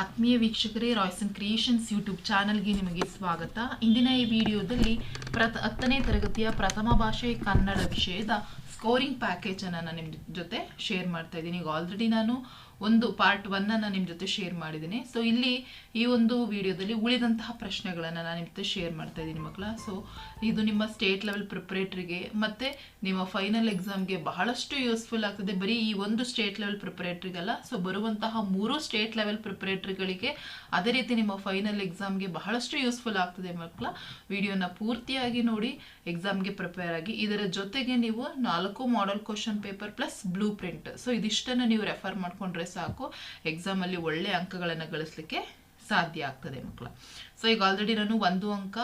ಆತ್ಮೀಯ ವೀಕ್ಷಕರೇ, Royson creations YouTube ಚಾನಲ್ಗೆ ನಿಮಗೆ ಸ್ವಾಗತ. ಇಂದಿನ ಈ ವಿಡಿಯೋದಲ್ಲಿ ಪ್ರತ ಹತ್ತನೇ ತರಗತಿಯ ಪ್ರಥಮ ಭಾಷೆ ಕನ್ನಡ ವಿಷಯದ ಸ್ಕೋರಿಂಗ್ ಪ್ಯಾಕೇಜನ್ನು ನಾನು ನಿಮ್ಮ ಜೊತೆ ಶೇರ್ ಮಾಡ್ತಾ ಇದ್ದೀನಿ. ಈಗ ಆಲ್ರೆಡಿ ನಾನು ಒಂದು ಪಾರ್ಟ್ ಒನ್ನನ್ನು ನಿಮ್ಮ ಜೊತೆ ಶೇರ್ ಮಾಡಿದ್ದೀನಿ. ಸೊ ಇಲ್ಲಿ ಈ ಒಂದು ವಿಡಿಯೋದಲ್ಲಿ ಉಳಿದಂತಹ ಪ್ರಶ್ನೆಗಳನ್ನು ನಾನು ನಿಮ್ಮ ಜೊತೆ ಶೇರ್ ಮಾಡ್ತಾ ಇದ್ದೀನಿ ಮಕ್ಕಳ. ಸೊ ಇದು ನಿಮ್ಮ ಸ್ಟೇಟ್ ಲೆವೆಲ್ ಪ್ರಿಪ್ರೇಟ್ರಿಗೆ ಮತ್ತು ನಿಮ್ಮ ಫೈನಲ್ ಎಕ್ಸಾಮ್ಗೆ ಬಹಳಷ್ಟು ಯೂಸ್ಫುಲ್ ಆಗ್ತದೆ. ಬರೀ ಈ ಒಂದು ಸ್ಟೇಟ್ ಲೆವೆಲ್ ಪ್ರಿಪ್ರೇಟ್ರಿಗಲ್ಲ ಸೊ ಬರುವಂತಹ ಮೂರು ಸ್ಟೇಟ್ ಲೆವೆಲ್ ಪ್ರಿಪ್ರೇಟ್ರಿಗಳಿಗೆ ಅದೇ ರೀತಿ ನಿಮ್ಮ ಫೈನಲ್ ಎಕ್ಸಾಮ್ಗೆ ಬಹಳಷ್ಟು ಯೂಸ್ಫುಲ್ ಆಗ್ತದೆ ಮಕ್ಕಳ. ವಿಡಿಯೋನ ಪೂರ್ತಿಯಾಗಿ ನೋಡಿ ಎಕ್ಸಾಮ್ಗೆ ಪ್ರಿಪೇರ್ ಆಗಿ, ಇದರ ಜೊತೆಗೆ ನೀವು ನಾಲ್ಕು model question paper plus blueprint so ಇದಿಷ್ಟನ್ನು ನೀವು ರೆಫರ್ ಮಾಡಿಕೊಂಡ್ರೆ ಸಾಕು. ಎಕ್ಸಾಮಲ್ಲಿ ಒಳ್ಳೆ ಅಂಕಗಳನ್ನು ಗಳಿಸ್ಲಿಕ್ಕೆ ಸಾಧ್ಯ ಆಗ್ತದೆ ಮಕ್ಕಳ ಸೊ ಈಗ ಆಲ್ರೆಡಿ ನಾನು ಒಂದು ಅಂಕ,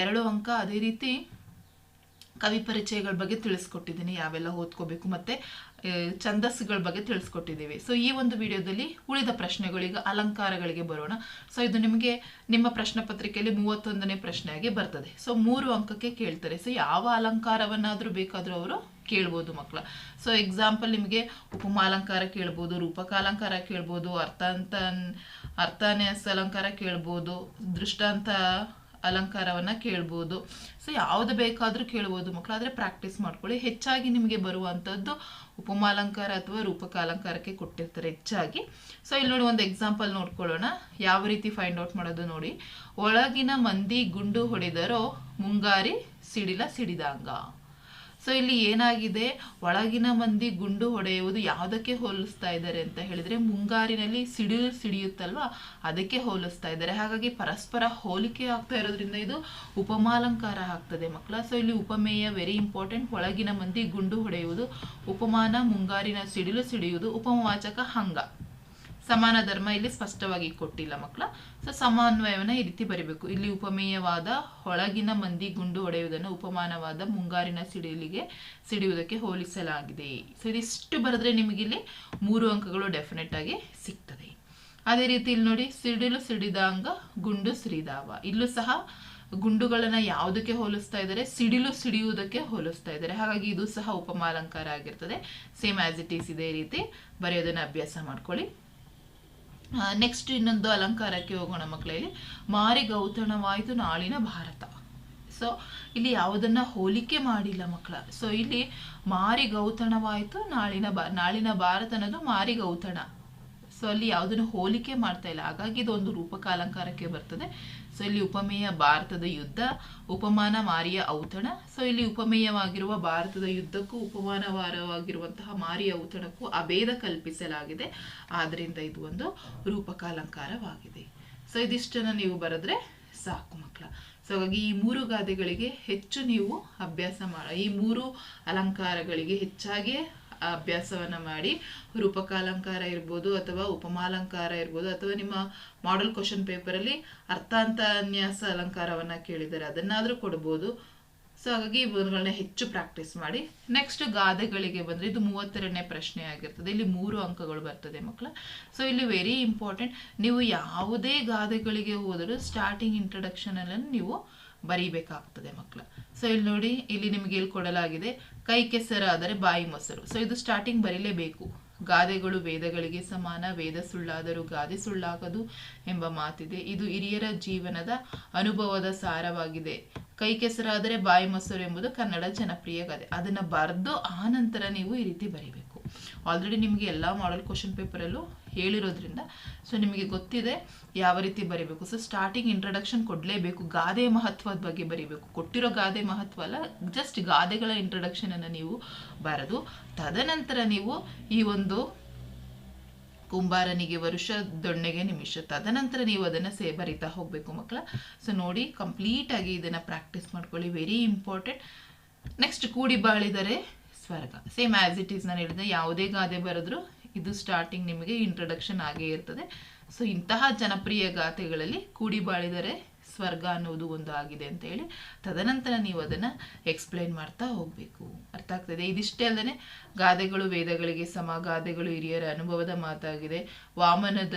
ಎರಡು ಅಂಕ, ಅದೇ ರೀತಿ ಕವಿ ಪರಿಚಯಗಳ ಬಗ್ಗೆ ತಿಳಿಸ್ಕೊಟ್ಟಿದ್ದೀನಿ. ಯಾವೆಲ್ಲ ಓದ್ಕೋಬೇಕು ಮತ್ತೆ ಛಂದಸ್ಸುಗಳ ಬಗ್ಗೆ ತಿಳಿಸ್ಕೊಟ್ಟಿದ್ದೀವಿ. ಸೊ ಈ ಒಂದು ವಿಡಿಯೋದಲ್ಲಿ ಉಳಿದ ಪ್ರಶ್ನೆಗಳಿಗೆ ಅಲಂಕಾರಗಳಿಗೆ ಬರೋಣ. ಸೊ ಇದು ನಿಮಗೆ ನಿಮ್ಮ ಪ್ರಶ್ನೆ ಪತ್ರಿಕೆಯಲ್ಲಿ ಮೂವತ್ತೊಂದನೇ ಪ್ರಶ್ನೆಯಾಗಿ ಬರ್ತದೆ. ಸೊ ಮೂರು ಅಂಕಕ್ಕೆ ಕೇಳ್ತಾರೆ. ಸೊ ಯಾವ ಅಲಂಕಾರವನ್ನಾದರೂ ಬೇಕಾದರೂ ಅವರು ಕೇಳ್ಬೋದು ಮಕ್ಕಳ ಸೊ ಎಕ್ಸಾಂಪಲ್ ನಿಮಗೆ ಉಪಮಾಲಂಕಾರ ಕೇಳ್ಬೋದು ರೂಪಕಾಲಂಕಾರ ಕೇಳ್ಬೋದು, ಅರ್ಥಾಂತ, ಅರ್ಥಾನ್ಯಾಸ ಅಲಂಕಾರ ಕೇಳ್ಬೋದು, ದೃಷ್ಟಾಂತ ಅಲಂಕಾರವನ್ನ ಕೇಳ್ಬೋದು. ಸೊ ಯಾವ್ದು ಬೇಕಾದರೂ ಕೇಳ್ಬೋದು ಮಕ್ಕಳು ಆದರೆ ಪ್ರಾಕ್ಟೀಸ್ ಮಾಡ್ಕೊಳ್ಳಿ. ಹೆಚ್ಚಾಗಿ ನಿಮಗೆ ಬರುವಂಥದ್ದು ಉಪಮಾಲಂಕಾರ ಅಥವಾ ರೂಪಕ ಅಲಂಕಾರಕ್ಕೆ ಕೊಟ್ಟಿರ್ತಾರೆ ಹೆಚ್ಚಾಗಿ. ಸೊ ಇಲ್ಲಿ ನೋಡಿ ಒಂದು ಎಕ್ಸಾಂಪಲ್ ನೋಡ್ಕೊಳ್ಳೋಣ. ಯಾವ ರೀತಿ ಫೈಂಡ್ ಔಟ್ ಮಾಡೋದು ನೋಡಿ. ಒಳಗಿನ ಮಂದಿ ಗುಂಡು ಹೊಡೆದರೋ ಮುಂಗಾರಿ ಸಿಡಿಲ ಸಿಡಿದಾಂಗ. ಸೊ ಇಲ್ಲಿ ಏನಾಗಿದೆ? ಒಳಗಿನ ಮಂದಿ ಗುಂಡು ಹೊಡೆಯುವುದು ಯಾವುದಕ್ಕೆ ಹೋಲಿಸ್ತಾ ಇದ್ದಾರೆ ಅಂತ ಹೇಳಿದ್ರೆ ಮುಂಗಾರಿನಲ್ಲಿ ಸಿಡಿಲು ಸಿಡಿಯುತ್ತಲ್ವಾ? ಅದಕ್ಕೆ ಹೋಲಿಸ್ತಾ ಇದ್ದಾರೆ. ಹಾಗಾಗಿ ಪರಸ್ಪರ ಹೋಲಿಕೆ ಆಗ್ತಾ ಇರೋದ್ರಿಂದ ಇದು ಉಪಮಾಲಂಕಾರ ಆಗ್ತದೆ ಮಕ್ಕಳ. ಸೊ ಇಲ್ಲಿ ಉಪಮೇಯ ವೆರಿ ಇಂಪಾರ್ಟೆಂಟ್ ಒಳಗಿನ ಮಂದಿ ಗುಂಡು ಹೊಡೆಯುವುದು. ಉಪಮಾನ, ಮುಂಗಾರಿನ ಸಿಡಿಲು ಸಿಡಿಯುವುದು. ಉಪಮವಾಚಕ ಹಂಗ. ಸಮಾನ ಧರ್ಮ ಇಲ್ಲಿ ಸ್ಪಷ್ಟವಾಗಿ ಕೊಟ್ಟಿಲ್ಲ ಮಕ್ಕಳ. ಸೊ ಸಮನ್ವಯವನ್ನ ಈ ರೀತಿ ಬರಿಬೇಕು. ಇಲ್ಲಿ ಉಪಮೇಯವಾದ ಹೊಳಗಿನ ಮಂದಿ ಗುಂಡು ಹೊಡೆಯುವುದನ್ನು ಉಪಮಾನವಾದ ಮುಂಗಾರಿನ ಸಿಡಿಲಿಗೆ ಸಿಡಿಯುವುದಕ್ಕೆ ಹೋಲಿಸಲಾಗಿದೆ. ಸೊ ಇದಿಷ್ಟು ಬರೆದ್ರೆ ನಿಮಗೆ ಇಲ್ಲಿ ಮೂರು ಅಂಕಗಳು ಡೆಫಿನೆಟ್ ಆಗಿ ಸಿಗ್ತದೆ. ಅದೇ ರೀತಿ ಇಲ್ಲಿ ನೋಡಿ, ಸಿಡಿಲು ಸಿಡಿದಾಂಗ, ಗುಂಡು ಸಿಡಿದಾವ. ಇಲ್ಲೂ ಸಹ ಗುಂಡುಗಳನ್ನ ಯಾವುದಕ್ಕೆ ಹೋಲಿಸ್ತಾ ಇದ್ದಾರೆ? ಸಿಡಿಲು ಸಿಡಿಯುವುದಕ್ಕೆ ಹೋಲಿಸ್ತಾ ಇದ್ದಾರೆ. ಹಾಗಾಗಿ ಇದು ಸಹ ಉಪಮಾಲಂಕಾರ ಆಗಿರ್ತದೆ. ಸೇಮ್ ಆಸ್ ಇಟ್ ಈಸ್ ಇದೇ ರೀತಿ. ಬರೆಯೋದನ್ನ ಅಭ್ಯಾಸ ಮಾಡ್ಕೊಳ್ಳಿ. ನೆಕ್ಸ್ಟ್ ಇನ್ನೊಂದು ಅಲಂಕಾರಕ್ಕೆ ಹೋಗೋಣ ಮಕ್ಕಳಲ್ಲಿ ಮಾರಿ ಗೌತಣವಾಯಿತು ನಾಳಿನ ಭಾರತ. ಸೊ ಇಲ್ಲಿ ಯಾವುದನ್ನ ಹೋಲಿಕೆ ಮಾಡಿಲ್ಲ ಮಕ್ಕಳ ಸೊ ಇಲ್ಲಿ ಮಾರಿ ಗೌತಣವಾಯಿತು ನಾಳಿನ ಬಾ, ನಾಳಿನ ಭಾರತ ಅನ್ನೋದು ಮಾರಿ ಗೌತಣ. ಸೊ ಅಲ್ಲಿ ಯಾವುದನ್ನು ಹೋಲಿಕೆ ಮಾಡ್ತಾ ಇಲ್ಲ. ಹಾಗಾಗಿ ಇದು ಒಂದು ರೂಪಕ ಅಲಂಕಾರಕ್ಕೆ ಬರ್ತದೆ. ಸೊ ಇಲ್ಲಿ ಉಪಮೇಯ ಭಾರತದ ಯುದ್ಧ, ಉಪಮಾನ ಮಾರಿಯ ಔತಣ. ಸೊ ಇಲ್ಲಿ ಉಪಮೇಯವಾಗಿರುವ ಭಾರತದ ಯುದ್ಧಕ್ಕೂ, ಉಪಮಾನವಾರವಾಗಿರುವಂತಹ ಮಾರಿಯ ಔತಣಕ್ಕೂ ಅಭೇದ ಕಲ್ಪಿಸಲಾಗಿದೆ. ಆದ್ದರಿಂದ ಇದು ಒಂದು ರೂಪಕಾಲಂಕಾರವಾಗಿದೆ. ಸೊ ಇದಿಷ್ಟನ್ನ ನೀವು ಬರೆದ್ರೆ ಸಾಕು ಮಕ್ಕಳ. ಸೊ ಹಾಗಾಗಿ ಈ ಮೂರು ಗಾದೆಗಳಿಗೆ ಹೆಚ್ಚು ನೀವು ಅಭ್ಯಾಸ ಮಾಡ, ಈ ಮೂರು ಅಲಂಕಾರಗಳಿಗೆ ಹೆಚ್ಚಾಗಿ ಅಭ್ಯಾಸವನ್ನ ಮಾಡಿ, ರೂಪಕಾಲಂಕಾರ ಇರ್ಬೋದು ಅಥವಾ ಉಪಮಾಲಂಕಾರ ಇರ್ಬೋದು ಅಥವಾ ನಿಮ್ಮ ಮಾಡೆಲ್ ಕ್ವಶನ್ ಪೇಪರಲ್ಲಿ ಅರ್ಥಾಂತನ್ಯಾಸ ಅಲಂಕಾರವನ್ನ ಕೇಳಿದ್ದಾರೆ ಅದನ್ನಾದರೂ ಕೊಡ್ಬೋದು. ಸೊ ಹಾಗಾಗಿ ಇವುಗಳನ್ನ ಹೆಚ್ಚು ಪ್ರಾಕ್ಟೀಸ್ ಮಾಡಿ. ನೆಕ್ಸ್ಟ್ ಗಾದೆಗಳಿಗೆ ಬಂದ್ರೆ ಇದು ಮೂವತ್ತೆರಡನೇ ಪ್ರಶ್ನೆ ಆಗಿರ್ತದೆ. ಇಲ್ಲಿ ಮೂರು ಅಂಕಗಳು ಬರ್ತದೆ ಮಕ್ಕಳ. ಸೊ ಇಲ್ಲಿ ವೆರಿ ಇಂಪಾರ್ಟೆಂಟ್ ನೀವು ಯಾವುದೇ ಗಾದೆಗಳಿಗೆ ಹೋದರೂ ಸ್ಟಾರ್ಟಿಂಗ್ ಇಂಟ್ರಡಕ್ಷನಲ್ಲಿ ನೀವು ಬರೀಬೇಕಾಗ್ತದೆ ಮಕ್ಕಳ. ಸೊ ಇಲ್ಲಿ ನೋಡಿ, ಇಲ್ಲಿ ನಿಮಗೆ ಇಲ್ಲಿ ಕೊಡಲಾಗಿದೆ ಕೈ ಕೆಸರಾದರೆ ಬಾಯಿ ಮೊಸರು. ಸೊ ಇದು ಸ್ಟಾರ್ಟಿಂಗ್ ಬರೀಲೇಬೇಕು. ಗಾದೆಗಳು ವೇದಗಳಿಗೆ ಸಮಾನ, ವೇದ ಸುಳ್ಳಾದರೂ ಗಾದೆ ಸುಳ್ಳಾಗದು ಎಂಬ ಮಾತಿದೆ. ಇದು ಹಿರಿಯರ ಜೀವನದ ಅನುಭವದ ಸಾರವಾಗಿದೆ. ಕೈ ಕೆಸರಾದರೆ ಬಾಯಿ ಮೊಸರು ಎಂಬುದು ಕನ್ನಡ ಜನಪ್ರಿಯ ಗಾದೆ ಅದನ್ನ ಬರೆದು ಆ ನಂತರ ನೀವು ಈ ರೀತಿ ಬರೀಬೇಕು. ಆಲ್ರೆಡಿ ನಿಮಗೆ ಎಲ್ಲ ಮಾಡಲ್ ಕ್ವಶನ್ ಪೇಪರಲ್ಲೂ ಹೇಳಿರೋದ್ರಿಂದ ಸೊ ನಿಮಗೆ ಗೊತ್ತಿದೆ ಯಾವ ರೀತಿ ಬರೀಬೇಕು. ಸೊ ಸ್ಟಾರ್ಟಿಂಗ್ ಇಂಟ್ರಡಕ್ಷನ್ ಕೊಡಲೇಬೇಕು. ಗಾದೆ ಮಹತ್ವದ ಬಗ್ಗೆ ಬರೀಬೇಕು. ಕೊಟ್ಟಿರೋ ಗಾದೆ ಮಹತ್ವ ಅಲ್ಲ ಜಸ್ಟ್ ಗಾದೆಗಳ ಇಂಟ್ರಡಕ್ಷನನ್ನು ನೀವು ಬರೆದು, ತದನಂತರ ನೀವು ಈ ಒಂದು ಕುಂಬಾರನಿಗೆ ವರುಷ ದೊಣ್ಣೆಗೆ ನಿಮಿಷ. ತದನಂತರ ನೀವು ಅದನ್ನು ಸೇ ಬರಿತಾ ಹೋಗಬೇಕು ಮಕ್ಕಳ. ಸೊ ನೋಡಿ ಕಂಪ್ಲೀಟ್ ಆಗಿ ಇದನ್ನು ಪ್ರಾಕ್ಟೀಸ್ ಮಾಡ್ಕೊಳ್ಳಿ. ವೆರಿ ಇಂಪಾರ್ಟೆಂಟ್ ನೆಕ್ಸ್ಟ್ ಕೂಡಿ ಬಾಳಿದರೆ ಸ್ವರ್ಗ. ಸೇಮ್ ಆ್ಯಸ್ ಇಟ್ ಈಸ್ ನಾನು ಹೇಳಿದೆ, ಯಾವುದೇ ಗಾದೆ ಬರೆದ್ರು ಇದು ಸ್ಟಾರ್ಟಿಂಗ್ ನಿಮಗೆ ಇಂಟ್ರಡಕ್ಷನ್ ಆಗೇ ಇರ್ತದೆ. ಸೊ ಇಂತಹ ಜನಪ್ರಿಯ ಗಾತೆಗಳಲ್ಲಿ ಕೂಡಿ ಬಾಳಿದರೆ ಸ್ವರ್ಗ ಅನ್ನೋದು ಒಂದು ಆಗಿದೆ ಅಂತ ಹೇಳಿ. ತದನಂತರ ನೀವು ಅದನ್ನು ಎಕ್ಸ್ಪ್ಲೈನ್ ಮಾಡ್ತಾ ಹೋಗಬೇಕು. ಅರ್ಥ ಆಗ್ತದೆ? ಇದಿಷ್ಟೇ ಅಲ್ಲದೆ ಗಾದೆಗಳು ವೇದಗಳಿಗೆ ಸಮ, ಗಾದೆಗಳು ಹಿರಿಯರ ಅನುಭವದ ಮಾತಾಗಿದೆ. ವಾಮನದ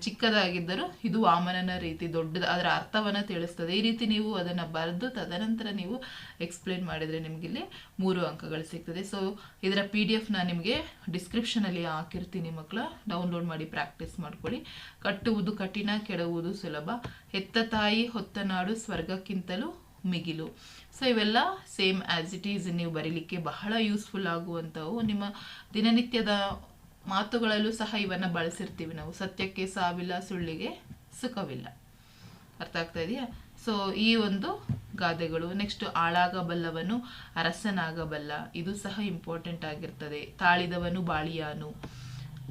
ಚಿಕ್ಕದಾಗಿದ್ದರೂ ಇದು ವಾಮನನ ರೀತಿ ದೊಡ್ಡದ, ಅದರ ಅರ್ಥವನ್ನು ತಿಳಿಸ್ತದೆ. ಈ ರೀತಿ ನೀವು ಅದನ್ನು ಬರೆದು ತದನಂತರ ನೀವು ಎಕ್ಸ್ಪ್ಲೇನ್ ಮಾಡಿದರೆ ನಿಮಗಿಲ್ಲಿ ಮೂರು ಅಂಕಗಳು ಸಿಗ್ತದೆ. ಸೊ ಇದರ ಪಿ ಡಿ ಎಫ್ನ ನಿಮಗೆ ಡಿಸ್ಕ್ರಿಪ್ಷನಲ್ಲಿ ಹಾಕಿರ್ತೀನಿ ಮಕ್ಕಳ. ಡೌನ್ಲೋಡ್ ಮಾಡಿ ಪ್ರಾಕ್ಟೀಸ್ ಮಾಡ್ಕೊಳ್ಳಿ. ಕಟ್ಟುವುದು ಕಠಿಣ ಕೆಡುವುದು ಸುಲಭ. ಹೆತ್ತ ತಾಯಿ, ಹೊತ್ತ ನಾಡು, ಸ್ವರ್ಗಕ್ಕಿಂತಲೂ ಮಿಗಿಲು. ಸೊ ಇವೆಲ್ಲ ಸೇಮ್ ಆ್ಯಸ್ ಇಟ್ ಈಸ್ ನೀವು ಬರೀಲಿಕ್ಕೆ ಬಹಳ ಯೂಸ್ಫುಲ್ ಆಗುವಂಥವು. ನಿಮ್ಮ ದಿನನಿತ್ಯದ ಮಾತುಗಳಲ್ಲೂ ಸಹ ಇವನ್ನು ಬಳಸಿರ್ತೀವಿ ನಾವು. ಸತ್ಯಕ್ಕೆ ಸಾವಿಲ್ಲ, ಸುಳ್ಳಿಗೆ ಸುಖವಿಲ್ಲ. ಅರ್ಥ ಆಗ್ತಾ ಇದೆಯಾ? ಸೊ ಈ ಒಂದು ಗಾದೆಗಳು. ನೆಕ್ಸ್ಟ್ ಆಳಾಗಬಲ್ಲವನು ಅರಸನಾಗಬಲ್ಲ. ಇದು ಸಹ ಇಂಪಾರ್ಟೆಂಟ್ ಆಗಿರ್ತದೆ. ತಾಳಿದವನು ಬಾಳಿಯಾನು.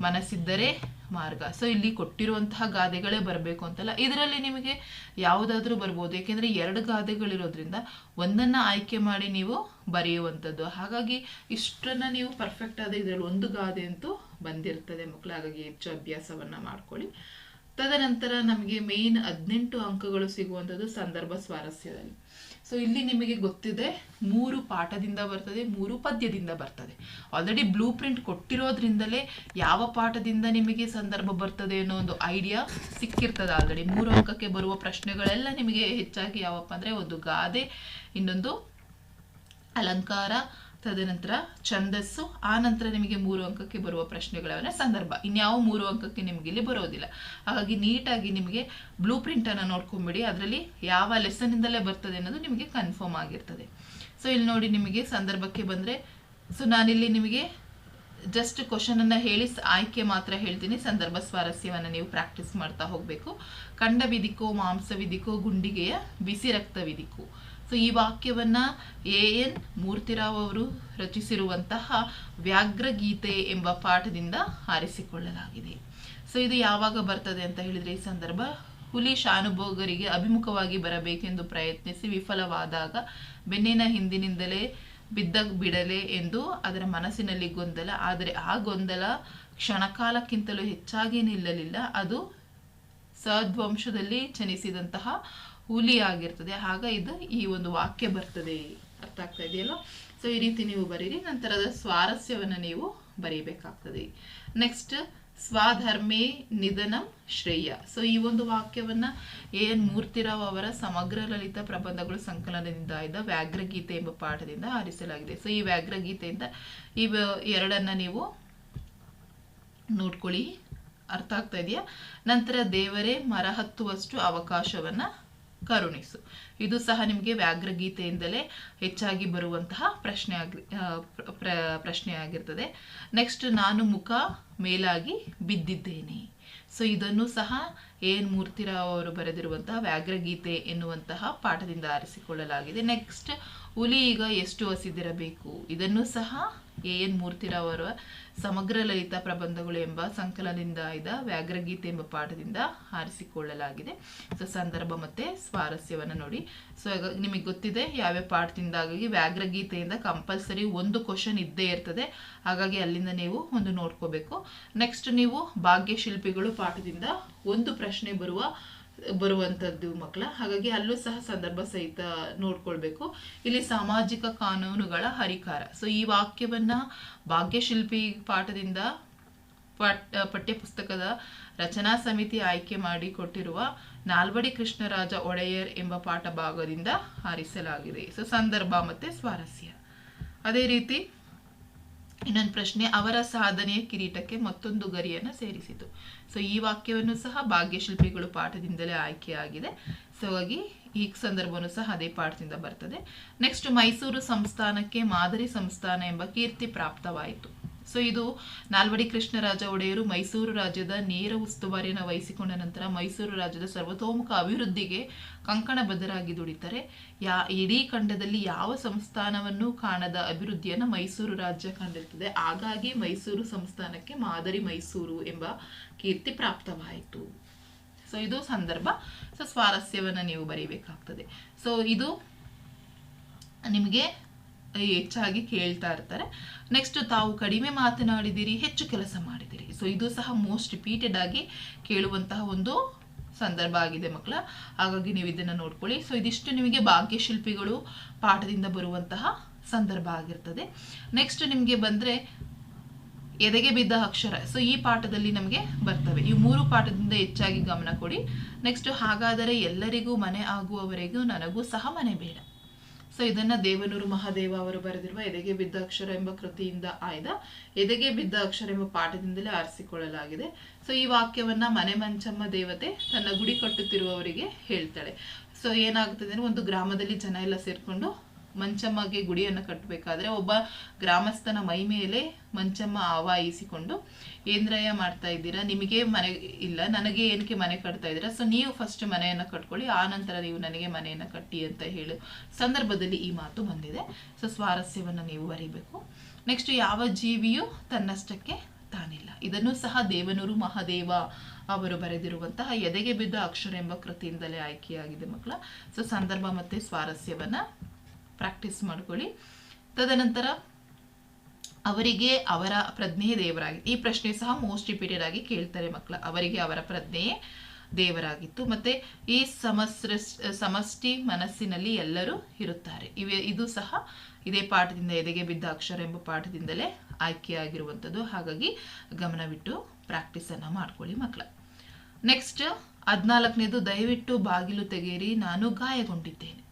ಮನಸ್ಸಿದ್ದರೆ ಮಾರ್ಗ. ಸೊ ಇಲ್ಲಿ ಕೊಟ್ಟಿರುವಂತಹ ಗಾದೆಗಳೇ ಬರಬೇಕು ಅಂತಲ್ಲ. ಇದರಲ್ಲಿ ನಿಮಗೆ ಯಾವುದಾದ್ರೂ ಬರ್ಬೋದು. ಏಕೆಂದರೆ ಎರಡು ಗಾದೆಗಳಿರೋದ್ರಿಂದ ಒಂದನ್ನು ಆಯ್ಕೆ ಮಾಡಿ ನೀವು ಬರೆಯುವಂಥದ್ದು. ಹಾಗಾಗಿ ಇಷ್ಟನ್ನು ನೀವು ಪರ್ಫೆಕ್ಟ್ ಆದ ಇದರಲ್ಲಿ ಒಂದು ಗಾದೆ ಅಂತೂ ಬಂದಿರ್ತದೆ ಮಕ್ಕಳು ಹಾಗಾಗಿ ಹೆಚ್ಚು ಅಭ್ಯಾಸವನ್ನು ಮಾಡ್ಕೊಳ್ಳಿ. ತದನಂತರ ನಮಗೆ ಮೇಯ್ನ್ ಹದಿನೆಂಟು ಅಂಕಗಳು ಸಿಗುವಂಥದ್ದು ಸಂದರ್ಭ ಸ್ವಾರಸ್ಯದಲ್ಲಿ. ಸೊ ಇಲ್ಲಿ ನಿಮಗೆ ಗೊತ್ತಿದೆ, ಮೂರು ಪಾಠದಿಂದ ಬರ್ತದೆ, ಮೂರು ಪದ್ಯದಿಂದ ಬರ್ತದೆ. ಆಲ್ರೆಡಿ ಬ್ಲೂ ಪ್ರಿಂಟ್ ಕೊಟ್ಟಿರೋದ್ರಿಂದಲೇ ಯಾವ ಪಾಠದಿಂದ ನಿಮಗೆ ಸಂದರ್ಭ ಬರ್ತದೆ ಅನ್ನೋ ಒಂದು ಐಡಿಯಾ ಸಿಕ್ಕಿರ್ತದೆ ಆಲ್ರೆಡಿ ಮೂರು ಅಂಕಕ್ಕೆ ಬರುವ ಪ್ರಶ್ನೆಗಳೆಲ್ಲ ನಿಮಗೆ ಹೆಚ್ಚಾಗಿ ಯಾವಪ್ಪ ಅಂದರೆ ಒಂದು ಗಾದೆ, ಇನ್ನೊಂದು ಅಲಂಕಾರ ತದನಂತರ ಛಂದಸ್ಸು, ಆ ನಂತರ ನಿಮಗೆ ಮೂರು ಅಂಕಕ್ಕೆ ಬರುವ ಪ್ರಶ್ನೆಗಳವನ್ನ ಸಂದರ್ಭ. ಇನ್ಯಾವ ಮೂರು ಅಂಕಕ್ಕೆ ನಿಮಗೆ ಇಲ್ಲಿ ಬರೋದಿಲ್ಲ. ಹಾಗಾಗಿ ನೀಟಾಗಿ ನಿಮಗೆ ಬ್ಲೂ ಪ್ರಿಂಟನ್ನು ನೋಡ್ಕೊಂಬಿಡಿ. ಅದರಲ್ಲಿ ಯಾವ ಲೆಸನ್ನಿಂದಲೇ ಬರ್ತದೆ ಅನ್ನೋದು ನಿಮಗೆ ಕನ್ಫರ್ಮ್ ಆಗಿರ್ತದೆ. ಸೊ ಇಲ್ಲಿ ನೋಡಿ ನಿಮಗೆ ಸಂದರ್ಭಕ್ಕೆ ಬಂದರೆ ಸೊ ನಾನಿಲ್ಲಿ ನಿಮಗೆ ಜಸ್ಟ್ ಕ್ವಶನನ್ನು ಹೇಳಿ ಆಯ್ಕೆ ಮಾತ್ರ ಹೇಳ್ತೀನಿ. ಸಂದರ್ಭ ಸ್ವಾರಸ್ಯವನ್ನು ನೀವು ಪ್ರಾಕ್ಟೀಸ್ ಮಾಡ್ತಾ ಹೋಗಬೇಕು. ಖಂಡ ವಿಧಿಕೋ ಮಾಂಸ ವಿಧಿಕೋ ಗುಂಡಿಗೆಯ ಬಿಸಿ ರಕ್ತ ವಿಧಿಕು ಸೊ ಈ ವಾಕ್ಯವನ್ನ ಎ ಎನ್ ಮೂರ್ತಿರಾವ್ ಅವರು ರಚಿಸಿರುವಂತಹ ವ್ಯಾಘ್ರಗೀತೆ ಎಂಬ ಪಾಠದಿಂದ ಆರಿಸಿಕೊಳ್ಳಲಾಗಿದೆ. ಸೊ, ಇದು ಯಾವಾಗ ಬರ್ತದೆ ಅಂತ ಹೇಳಿದ್ರೆ ಈ ಸಂದರ್ಭ ಹುಲಿ ಶಾನುಭೋಗರಿಗೆ ಅಭಿಮುಖವಾಗಿ ಬರಬೇಕೆಂದು ಪ್ರಯತ್ನಿಸಿ ವಿಫಲವಾದಾಗ ಬೆನ್ನಿನ ಹಿಂದಿನಿಂದಲೇ ಬಿದ್ದ ಬಿಡಲೆ ಎಂದು ಅದರ ಮನಸ್ಸಿನಲ್ಲಿ ಗೊಂದಲ. ಆದರೆ ಆ ಗೊಂದಲ ಕ್ಷಣಕಾಲಕ್ಕಿಂತಲೂ ಹೆಚ್ಚಾಗಿ ನಿಲ್ಲಲಿಲ್ಲ. ಅದು ಸದ್ವಂಶದಲ್ಲಿ ಜನಿಸಿದಂತಹ ಹುಲಿ ಆಗಿರ್ತದೆ. ಆಗ ಇದು ಈ ಒಂದು ವಾಕ್ಯ ಬರ್ತದೆ ಅರ್ಥ ಆಗ್ತಾ ಇದೆಯಲ್ಲ? ಸೊ ಈ ರೀತಿ ನೀವು ಬರೀರಿ, ನಂತರದ ಸ್ವಾರಸ್ಯವನ್ನು ನೀವು ಬರೀಬೇಕಾಗ್ತದೆ. ನೆಕ್ಸ್ಟ್ ಸ್ವಧರ್ಮೇ ನಿಧನಂ ಶ್ರೇಯ. ಸೊ ಈ ಒಂದು ವಾಕ್ಯವನ್ನ ಎನ್ ಮೂರ್ತಿರಾವ್ ಅವರ ಸಮಗ್ರ ಲಲಿತ ಪ್ರಬಂಧಗಳು ಸಂಕಲನದಿಂದ ಆಯ್ದ ವ್ಯಾಘ್ರಗೀತೆ ಎಂಬ ಪಾಠದಿಂದ ಆರಿಸಲಾಗಿದೆ. ಸೊ ಈ ವ್ಯಾಘ್ರಗೀತೆಯಿಂದ ಈ ಎರಡನ್ನ ನೀವು ನೋಡ್ಕೊಳ್ಳಿ. ಅರ್ಥ ಆಗ್ತಾ ಇದೆಯಾ? ನಂತರ ದೇವರೇ ಮರ ಹತ್ತುವಷ್ಟು ಅವಕಾಶವನ್ನ ಕರುಣಿಸು. ಇದು ಸಹ ನಿಮಗೆ ವ್ಯಾಘ್ರಗೀತೆಯಿಂದಲೇ ಹೆಚ್ಚಾಗಿ ಬರುವಂತಹ ಪ್ರಶ್ನೆ ಆಗಿ ಪ್ರಶ್ನೆ ಆಗಿರ್ತದೆ. ನೆಕ್ಸ್ಟ್ ನಾನು ಮುಖ ಮೇಲಾಗಿ ಬಿದ್ದಿದ್ದೇನೆ. ಸೊ ಇದನ್ನು ಸಹ ಎನ್ ಮೂರ್ತಿರಾವ್ ಅವರು ಬರೆದಿರುವಂತಹ ವ್ಯಾಘ್ರಗೀತೆ ಎನ್ನುವಂತಹ ಪಾಠದಿಂದ ಆರಿಸಿಕೊಳ್ಳಲಾಗಿದೆ. ನೆಕ್ಸ್ಟ್ ಹುಲಿ ಈಗ ಎಷ್ಟು ಹಸಿದಿರಬೇಕು? ಇದನ್ನು ಸಹ ಎ ಎನ್. ಮೂರ್ತಿರವರ ಸಮಗ್ರ ಲಲಿತ ಪ್ರಬಂಧಗಳು ಎಂಬ ಸಂಕಲನದಿಂದ ಆಯ್ದ ವ್ಯಾಘ್ರಗೀತೆ ಎಂಬ ಪಾಠದಿಂದ ಆರಿಸಿಕೊಳ್ಳಲಾಗಿದೆ ಸೊ, ಸಂದರ್ಭ ಮತ್ತೆ ಸ್ವಾರಸ್ಯವನ್ನು ನೋಡಿ. ಸೊ ನಿಮಗೆ ಗೊತ್ತಿದೆ, ಯಾವ್ಯಾವ ಪಾಠದಿಂದಾಗಿ ವ್ಯಾಘ್ರಗೀತೆಯಿಂದ ಕಂಪಲ್ಸರಿ ಒಂದು ಕ್ವಶನ್ ಇದ್ದೇ ಇರ್ತದೆ. ಹಾಗಾಗಿ ಅಲ್ಲಿಂದ ನೀವು ಒಂದು ನೋಡ್ಕೋಬೇಕು. ನೆಕ್ಸ್ಟ್ ನೀವು ಭಾಗ್ಯಶಿಲ್ಪಿಗಳು ಪಾಠದಿಂದ ಒಂದು ಪ್ರಶ್ನೆ ಬರುವ ಬರುವಂಥದ್ದು ಮಕ್ಕಳ. ಹಾಗಾಗಿ ಅಲ್ಲೂ ಸಹ ಸಂದರ್ಭ ಸಹಿತ ನೋಡ್ಕೊಳ್ಬೇಕು. ಇಲ್ಲಿ ಸಾಮಾಜಿಕ ಕಾನೂನುಗಳ ಹರಿಕಾರ. ಸೊ ಈ ವಾಕ್ಯವನ್ನ ಭಾಗ್ಯಶಿಲ್ಪಿ ಪಾಠದಿಂದ ಪಠ್ಯ ಪಠ್ಯಪುಸ್ತಕದ ರಚನಾ ಸಮಿತಿ ಆಯ್ಕೆ ಮಾಡಿ ಕೊಟ್ಟಿರುವ ನಾಲ್ವಡಿ ಕೃಷ್ಣರಾಜ ಒಡೆಯರ್ ಎಂಬ ಪಾಠ ಭಾಗದಿಂದ ಆರಿಸಲಾಗಿದೆ ಸೊ ಸಂದರ್ಭ ಮತ್ತು ಸ್ವಾರಸ್ಯ. ಅದೇ ರೀತಿ ಇನ್ನೊಂದು ಪ್ರಶ್ನೆ, ಅವರ ಸಾಧನೆಯ ಕಿರೀಟಕ್ಕೆ ಮತ್ತೊಂದು ಗರಿಯನ್ನು ಸೇರಿಸಿತು. ಸೊ ಈ ವಾಕ್ಯವನ್ನು ಸಹ ಭಾಗ್ಯಶಿಲ್ಪಿಗಳು ಪಾಠದಿಂದಲೇ ಆಯ್ಕೆಯಾಗಿದೆ. ಸೊ ಹಾಗಾಗಿ ಈ ಸಂದರ್ಭವನ್ನು ಸಹ ಅದೇ ಪಾಠದಿಂದ ಬರ್ತದೆ. ನೆಕ್ಸ್ಟ್ ಮೈಸೂರು ಸಂಸ್ಥಾನಕ್ಕೆ ಮಾದರಿ ಸಂಸ್ಥಾನ ಎಂಬ ಕೀರ್ತಿ ಪ್ರಾಪ್ತವಾಯಿತು. ಸೊ ಇದು ನಾಲ್ವಡಿ ಕೃಷ್ಣರಾಜ ಒಡೆಯರು ಮೈಸೂರು ರಾಜ್ಯದ ನೇರ ಉಸ್ತುವಾರಿಯನ್ನು ವಹಿಸಿಕೊಂಡ ನಂತರ ಮೈಸೂರು ರಾಜ್ಯದ ಸರ್ವತೋಮುಖ ಅಭಿವೃದ್ಧಿಗೆ ಕಂಕಣಬದ್ಧರಾಗಿ ದುಡಿತಾರೆ. ಯಾ, ಇಡೀ ಖಂಡದಲ್ಲಿ ಯಾವ ಸಂಸ್ಥಾನವನ್ನು ಕಾಣದ ಅಭಿವೃದ್ಧಿಯನ್ನು ಮೈಸೂರು ರಾಜ್ಯ ಕಂಡಿರ್ತದೆ ಹಾಗಾಗಿ ಮೈಸೂರು ಸಂಸ್ಥಾನಕ್ಕೆ ಮಾದರಿ ಮೈಸೂರು ಎಂಬ ಕೀರ್ತಿ ಪ್ರಾಪ್ತವಾಯಿತು. ಸೊ ಇದು ಸಂದರ್ಭ. ಸೊ ಸ್ವಾರಸ್ಯವನ್ನು ನೀವು ಬರೀಬೇಕಾಗ್ತದೆ. ಸೊ ಇದು ನಿಮಗೆ ಹೆಚ್ಚಾಗಿ ಕೇಳ್ತಾ ಇರ್ತಾರೆ. ನೆಕ್ಸ್ಟ್ ತಾವು ಕಡಿಮೆ ಮಾತನಾಡಿದಿರಿ, ಹೆಚ್ಚು ಕೆಲಸ ಮಾಡಿದಿರಿ. ಸೊ ಇದು ಸಹ ಮೋಸ್ಟ್ ರಿಪೀಟೆಡ್ ಆಗಿ ಕೇಳುವಂತಹ ಒಂದು ಸಂದರ್ಭ ಆಗಿದೆ ಮಕ್ಕಳ. ಹಾಗಾಗಿ ನೀವು ಇದನ್ನ ನೋಡ್ಕೊಳ್ಳಿ. ಸೊ ಇದಿಷ್ಟು ನಿಮಗೆ ಭಾಗ್ಯಶಿಲ್ಪಿಗಳು ಪಾಠದಿಂದ ಬರುವಂತಹ ಸಂದರ್ಭ ಆಗಿರ್ತದೆ. ನೆಕ್ಸ್ಟ್ ನಿಮಗೆ ಬಂದ್ರೆ ಎದೆಗೆ ಬಿದ್ದ ಅಕ್ಷರ. ಸೊ ಈ ಪಾಠದಲ್ಲಿ ನಮಗೆ ಬರ್ತವೆ. ಈ ಮೂರು ಪಾಠದಿಂದ ಹೆಚ್ಚಾಗಿ ಗಮನ ಕೊಡಿ. ನೆಕ್ಸ್ಟ್ ಹಾಗಾದರೆ ಎಲ್ಲರಿಗೂ ಮನೆ ಆಗುವವರೆಗೂ ನನಗೂ ಸಹ ಮನೆ ಬೇಡ. ಸೊ ಇದನ್ನ ದೇವನೂರು ಮಹಾದೇವ ಅವರು ಬರೆದಿರುವ ಎದೆಗೆ ಬಿದ್ದ ಅಕ್ಷರ ಎಂಬ ಕೃತಿಯಿಂದ ಆಯ್ದ. ಎದೆಗೆ ಬಿದ್ದ ಅಕ್ಷರ ಎಂಬ ಪಾಠದಿಂದಲೇ ಆರಿಸಿಕೊಳ್ಳಲಾಗಿದೆ. ಸೊ ಈ ವಾಕ್ಯವನ್ನ ಮನೆ ಮಂಚಮ್ಮ ದೇವತೆ ತನ್ನ ಗುಡಿ ಕಟ್ಟುತ್ತಿರುವವರಿಗೆ ಹೇಳ್ತಾಳೆ. ಸೊ ಏನಾಗ್ತದೆ ಅಂದ್ರೆ ಒಂದು ಗ್ರಾಮದಲ್ಲಿ ಜನ ಎಲ್ಲ ಸೇರ್ಕೊಂಡು ಮಂಚಮ್ಮಗೆ ಗುಡಿಯನ್ನು ಕಟ್ಟಬೇಕಾದ್ರೆ ಒಬ್ಬ ಗ್ರಾಮಸ್ಥನ ಮೈ ಮೇಲೆ ಮಂಚಮ್ಮ ಆವಾಹಿಸಿಕೊಂಡು ಏನ್ರಯ್ಯ ಮಾಡ್ತಾ ಇದ್ದೀರಾ? ನಿಮಗೆ ಮನೆ ಇಲ್ಲ, ನನಗೆ ಏನಕ್ಕೆ ಮನೆ ಕಟ್ತಾ ಇದ್ದೀರಾ? ಸೊ ನೀವು ಫಸ್ಟ್ ಮನೆಯನ್ನು ಕಟ್ಕೊಳ್ಳಿ, ಆ ನಂತರ ನೀವು ನನಗೆ ಮನೆಯನ್ನು ಕಟ್ಟಿ ಅಂತ ಹೇಳು. ಸಂದರ್ಭದಲ್ಲಿ ಈ ಮಾತು ಬಂದಿದೆ. ಸೊ ಸ್ವಾರಸ್ಯವನ್ನು ನೀವು ಬರೀಬೇಕು. ನೆಕ್ಸ್ಟ್ ಯಾವ ಜೀವಿಯು ತನ್ನಷ್ಟಕ್ಕೆ ತಾನಿಲ್ಲ. ಇದನ್ನು ಸಹ ದೇವನೂರು ಮಹಾದೇವ ಅವರು ಬರೆದಿರುವಂತಹ ಎದೆಗೆ ಬಿದ್ದ ಅಕ್ಷರ ಎಂಬ ಕೃತಿಯಿಂದಲೇ ಆಯ್ಕೆಯಾಗಿದೆ ಮಕ್ಕಳ ಸೊ ಸಂದರ್ಭ ಮತ್ತೆ ಸ್ವಾರಸ್ಯವನ್ನ ಪ್ರಾಕ್ಟೀಸ್ ಮಾಡ್ಕೊಳ್ಳಿ. ತದನಂತರ ಅವರಿಗೆ ಅವರ ಪ್ರಜ್ಞೆಯೇ ದೇವರಾಗಿ, ಈ ಪ್ರಶ್ನೆ ಸಹ ಮೋಸ್ಟ್ ರಿಪೀಟೆಡ್ ಆಗಿ ಕೇಳ್ತಾರೆ ಮಕ್ಕಳ, ಅವರಿಗೆ ಅವರ ಪ್ರಜ್ಞೆಯೇ ದೇವರಾಗಿತ್ತು. ಮತ್ತೆ ಈ ಸಮಸ್ರ, ಸಮಷ್ಟಿ ಮನಸ್ಸಿನಲ್ಲಿ ಎಲ್ಲರೂ ಇರುತ್ತಾರೆ. ಇವೆ, ಇದು ಸಹ ಇದೇ ಪಾಠದಿಂದ ಎದೆಗೆ ಬಿದ್ದ ಅಕ್ಷರ ಎಂಬ ಪಾಠದಿಂದಲೇ ಆಯ್ಕೆಯಾಗಿರುವಂಥದ್ದು ಹಾಗಾಗಿ ಗಮನವಿಟ್ಟು ಪ್ರಾಕ್ಟೀಸನ್ನು ಮಾಡ್ಕೊಳ್ಳಿ ಮಕ್ಕಳ. ನೆಕ್ಸ್ಟ್ ಹದಿನಾಲ್ಕನೇದು, ದಯವಿಟ್ಟು ಬಾಗಿಲು ತೆಗೆಯಿರಿ, ನಾನು ಗಾಯಗೊಂಡಿದ್ದೇನೆ.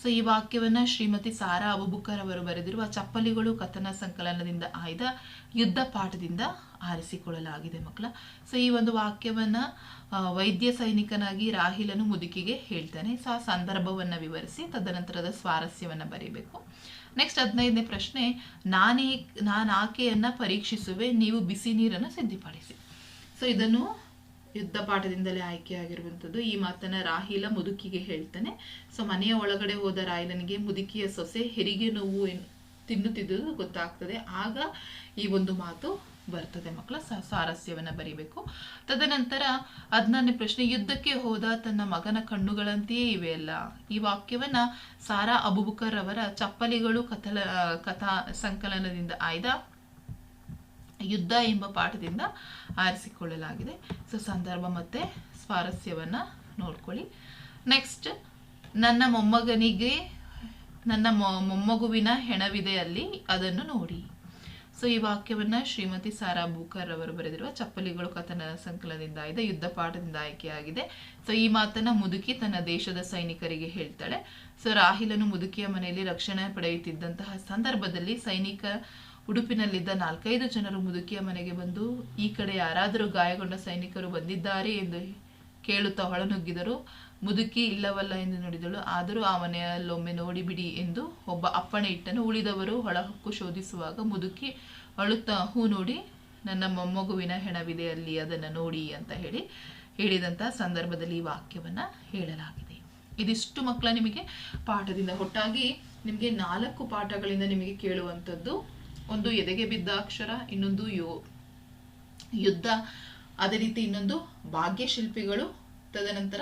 ಸೊ ಈ ವಾಕ್ಯವನ್ನ ಶ್ರೀಮತಿ ಸಾರಾ ಅಬುಬುಕರ್ ಅವರು ಬರೆದಿರುವ ಚಪ್ಪಲಿಗಳು ಕಥನ ಸಂಕಲನದಿಂದ ಆಯ್ದ ಯುದ್ಧ ಪಾಠದಿಂದ ಆರಿಸಿಕೊಳ್ಳಲಾಗಿದೆ ಮಕ್ಕಳ. ಸೊ ಈ ಒಂದು ವಾಕ್ಯವನ್ನ ವೈದ್ಯ ಸೈನಿಕನಾಗಿ ರಾಹಿಲನು ಮುದುಕಿಗೆ ಹೇಳ್ತಾನೆ. ಸೊ ಆ ಸಂದರ್ಭವನ್ನ ವಿವರಿಸಿ ತದನಂತರದ ಸ್ವಾರಸ್ಯವನ್ನ ಬರೀಬೇಕು. ನೆಕ್ಸ್ಟ್ ಹದಿನೈದನೇ ಪ್ರಶ್ನೆ, ನಾನೇ, ನಾನು ಆಕೆಯನ್ನ ಪರೀಕ್ಷಿಸುವೆ, ನೀವು ಬಿಸಿ ನೀರನ್ನು ಸಿದ್ಧಪಡಿಸಿ ಸೊ ಇದನ್ನು ಯುದ್ಧ ಪಾಠದಿಂದಲೇ ಆಯ್ಕೆಯಾಗಿರುವಂಥದ್ದು ಈ ಮಾತನ್ನ ರಾಹಿಲ ಮುದುಕಿಗೆ ಹೇಳ್ತಾನೆ. ಸೊ, ಮನೆಯ ಒಳಗಡೆ ಹೋದ ರಾಹಿಲನಿಗೆ ಮುದುಕಿಯ ಸೊಸೆ ಹೆರಿಗೆ ನೋವು ತಿನ್ನುತ್ತಿದ್ದುದು ಗೊತ್ತಾಗ್ತದೆ. ಆಗ ಈ ಒಂದು ಮಾತು ಬರ್ತದೆ ಮಕ್ಕಳ ಸಾರಸ್ಯವನ್ನ ಬರಿಬೇಕು. ತದನಂತರ ಹದಿನಾರನೇ ಪ್ರಶ್ನೆ, ಯುದ್ಧಕ್ಕೆ ಹೋದ ತನ್ನ ಮಗನ ಕಣ್ಣುಗಳಂತೆಯೇ ಇವೆಯಲ್ಲ ಈ ವಾಕ್ಯವನ್ನ ಸಾರಾ ಅಬುಬುಕರ್ ಅವರ ಚಪ್ಪಲಿಗಳು ಕಥಲ, ಕಥಾ ಸಂಕಲನದಿಂದ ಆಯ್ದ. ಯುದ್ಧ ಎಂಬ ಪಾಠದಿಂದ ಆರಿಸಿಕೊಳ್ಳಲಾಗಿದೆ. ಸೊ, ಸಂದರ್ಭ ಮತ್ತೆ ಸ್ವಾರಸ್ಯವನ್ನ ನೋಡ್ಕೊಳ್ಳಿ. ನೆಕ್ಸ್ಟ್ ನನ್ನ ಮೊಮ್ಮಗನಿಗೆ, ನನ್ನ ಮೊಮ್ಮಗುವಿನ ಹೆಣವಿದೆ ಅಲ್ಲಿ ಅದನ್ನು ನೋಡಿ. ಸೊ, ಈ ವಾಕ್ಯವನ್ನ ಶ್ರೀಮತಿ ಸಾರಾ ಬೂಕರ್ ಅವರು ಬರೆದಿರುವ ಚಪ್ಪಲಿಗಳು ಕಥನ ಸಂಕಲನದಿಂದ ಇದೆ ಯುದ್ಧ ಪಾಠದಿಂದ ಆಯ್ಕೆಯಾಗಿದೆ ಸೊ, ಈ ಮಾತನ್ನ ಮುದುಕಿ ತನ್ನ ದೇಶದ ಸೈನಿಕರಿಗೆ ಹೇಳ್ತಾಳೆ. ಸೊ, ರಾಹಿಲನು ಮುದುಕಿಯ ಮನೆಯಲ್ಲಿ ರಕ್ಷಣೆ ಪಡೆಯುತ್ತಿದ್ದಂತಹ ಸಂದರ್ಭದಲ್ಲಿ ಸೈನಿಕ ಉಡುಪಿನಲ್ಲಿದ್ದ ನಾಲ್ಕೈದು ಜನರು ಮುದುಕಿಯ ಮನೆಗೆ ಬಂದು, ಈ ಕಡೆ ಯಾರಾದರೂ ಗಾಯಗೊಂಡ ಸೈನಿಕರು ಬಂದಿದ್ದಾರೆ ಎಂದು ಕೇಳುತ್ತಾ ಹೊಳನುಗ್ಗಿದರು ಮುದುಕಿ ಇಲ್ಲವಲ್ಲ ಎಂದು ನುಡಿದಳು. ಆದರೂ ಆ ಮನೆಯಲ್ಲೊಮ್ಮೆ ನೋಡಿಬಿಡಿ ಎಂದು ಒಬ್ಬ ಅಪ್ಪಣೆ ಇಟ್ಟನು. ಉಳಿದವರು ಹೊಳಹಕ್ಕು ಶೋಧಿಸುವಾಗ ಮುದುಕಿ ಅಳುತ್ತಾ, ಹೂ ನೋಡಿ, ನನ್ನ ಮೊಮ್ಮಗುವಿನ ಹೆಣವಿದೆ, ಅಲ್ಲಿ ಅದನ್ನು ನೋಡಿ ಅಂತ ಹೇಳಿ ಹೇಳಿದಂಥ ಸಂದರ್ಭದಲ್ಲಿ ಈ ವಾಕ್ಯವನ್ನ ಹೇಳಲಾಗಿದೆ. ಇದಿಷ್ಟು ಮಕ್ಕಳ ನಿಮಗೆ ಪಾಠದಿಂದ. ಒಟ್ಟಾಗಿ ನಿಮಗೆ ನಾಲ್ಕು ಪಾಠಗಳಿಂದ ನಿಮಗೆ ಕೇಳುವಂಥದ್ದು ಒಂದು ಎದೆಗೆ ಬಿದ್ದ ಅಕ್ಷರ, ಇನ್ನೊಂದು ಯೋ, ಯುದ್ಧ. ಅದೇ ರೀತಿ ಇನ್ನೊಂದು ಭಾಗ್ಯಶಿಲ್ಪಿಗಳು, ತದನಂತರ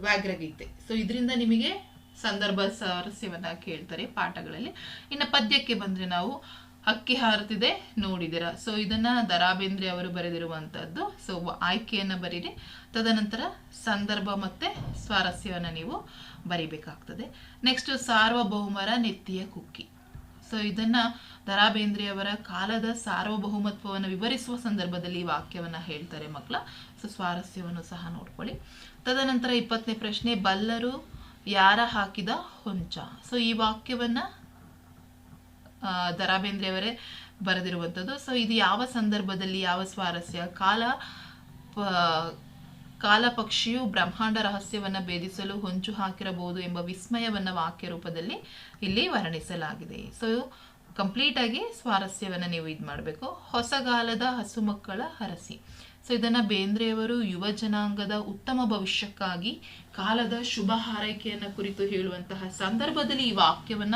ವ್ಯಾಘ್ರಗೀತೆ. ಸೊ ಇದರಿಂದ ನಿಮಗೆ ಸಂದರ್ಭ ಸಾರಸ್ಯವನ್ನ ಕೇಳ್ತಾರೆ ಪಾಠಗಳಲ್ಲಿ. ಇನ್ನು ಪದ್ಯಕ್ಕೆ ಬಂದ್ರೆ ನಾವು ಅಕ್ಕಿ ಹಾರುತ್ತಿದೆ ನೋಡಿದಿರ. ಸೊ ಇದನ್ನ ದರಾಬೇಂದ್ರೆ ಅವರು ಬರೆದಿರುವಂತದ್ದು ಸೊ ಆಯ್ಕೆಯನ್ನ ಬರೀರಿ. ತದನಂತರ ಸಂದರ್ಭ ಮತ್ತೆ ಸ್ವಾರಸ್ಯವನ್ನ ನೀವು ಬರಿಬೇಕಾಗ್ತದೆ. ನೆಕ್ಸ್ಟ್ ಸಾರ್ವಭೌಮರ ನೆತ್ತಿಯ ಕುಕ್ಕಿ. ಸೊ ಇದನ್ನ ದ ರಾ ಬೇಂದ್ರೆಯವರ ಕಾಲದ ಸಾರ್ವಭೌಮತ್ವವನ್ನು ವಿವರಿಸುವ ಸಂದರ್ಭದಲ್ಲಿ ಈ ವಾಕ್ಯವನ್ನ ಹೇಳ್ತಾರೆ ಮಕ್ಕಳ. ಸೊ ಸ್ವಾರಸ್ಯವನ್ನು ಸಹ ನೋಡ್ಕೊಳ್ಳಿ. ತದನಂತರ ಇಪ್ಪತ್ತನೇ ಪ್ರಶ್ನೆ, ಬಲ್ಲರು ಯಾರ ಹಾಕಿದ ಹೊಂಚ? ಸೊ ಈ ವಾಕ್ಯವನ್ನ ದರಾಬೇಂದ್ರಿಯವರೇ ದರಾ ಬೇಂದ್ರೆ ಅವರೇ ಬರೆದಿರುವಂಥದ್ದು. ಸೊ ಇದು ಯಾವ ಸಂದರ್ಭದಲ್ಲಿ ಯಾವ ಸ್ವಾರಸ್ಯ? ಕಾಲ ಪ- ಕಾಲ ಪಕ್ಷಿಯು ಬ್ರಹ್ಮಾಂಡ ರಹಸ್ಯವನ್ನ ಭೇದಿಸಲು ಹೊಂಚು ಹಾಕಿರಬಹುದು ಎಂಬ ವಿಸ್ಮಯವನ್ನ ವಾಕ್ಯ ರೂಪದಲ್ಲಿ ಇಲ್ಲಿ ವರ್ಣಿಸಲಾಗಿದೆ. ಸೊ ಕಂಪ್ಲೀಟ್ ಆಗಿ ಸ್ವಾರಸ್ಯವನ್ನ ನೀವು ಇದು ಮಾಡಬೇಕು. ಹೊಸಗಾಲದ ಹಸುಮಕ್ಕಳ ಹರಸಿ. ಸೊ ಇದನ್ನು ಬೇಂದ್ರೆಯವರು ಯುವ ಜನಾಂಗದ ಉತ್ತಮ ಭವಿಷ್ಯಕ್ಕಾಗಿ ಕಾಲದ ಶುಭ ಹಾರೈಕೆಯನ್ನು ಕುರಿತು ಹೇಳುವಂತಹ ಸಂದರ್ಭದಲ್ಲಿ ಈ ವಾಕ್ಯವನ್ನ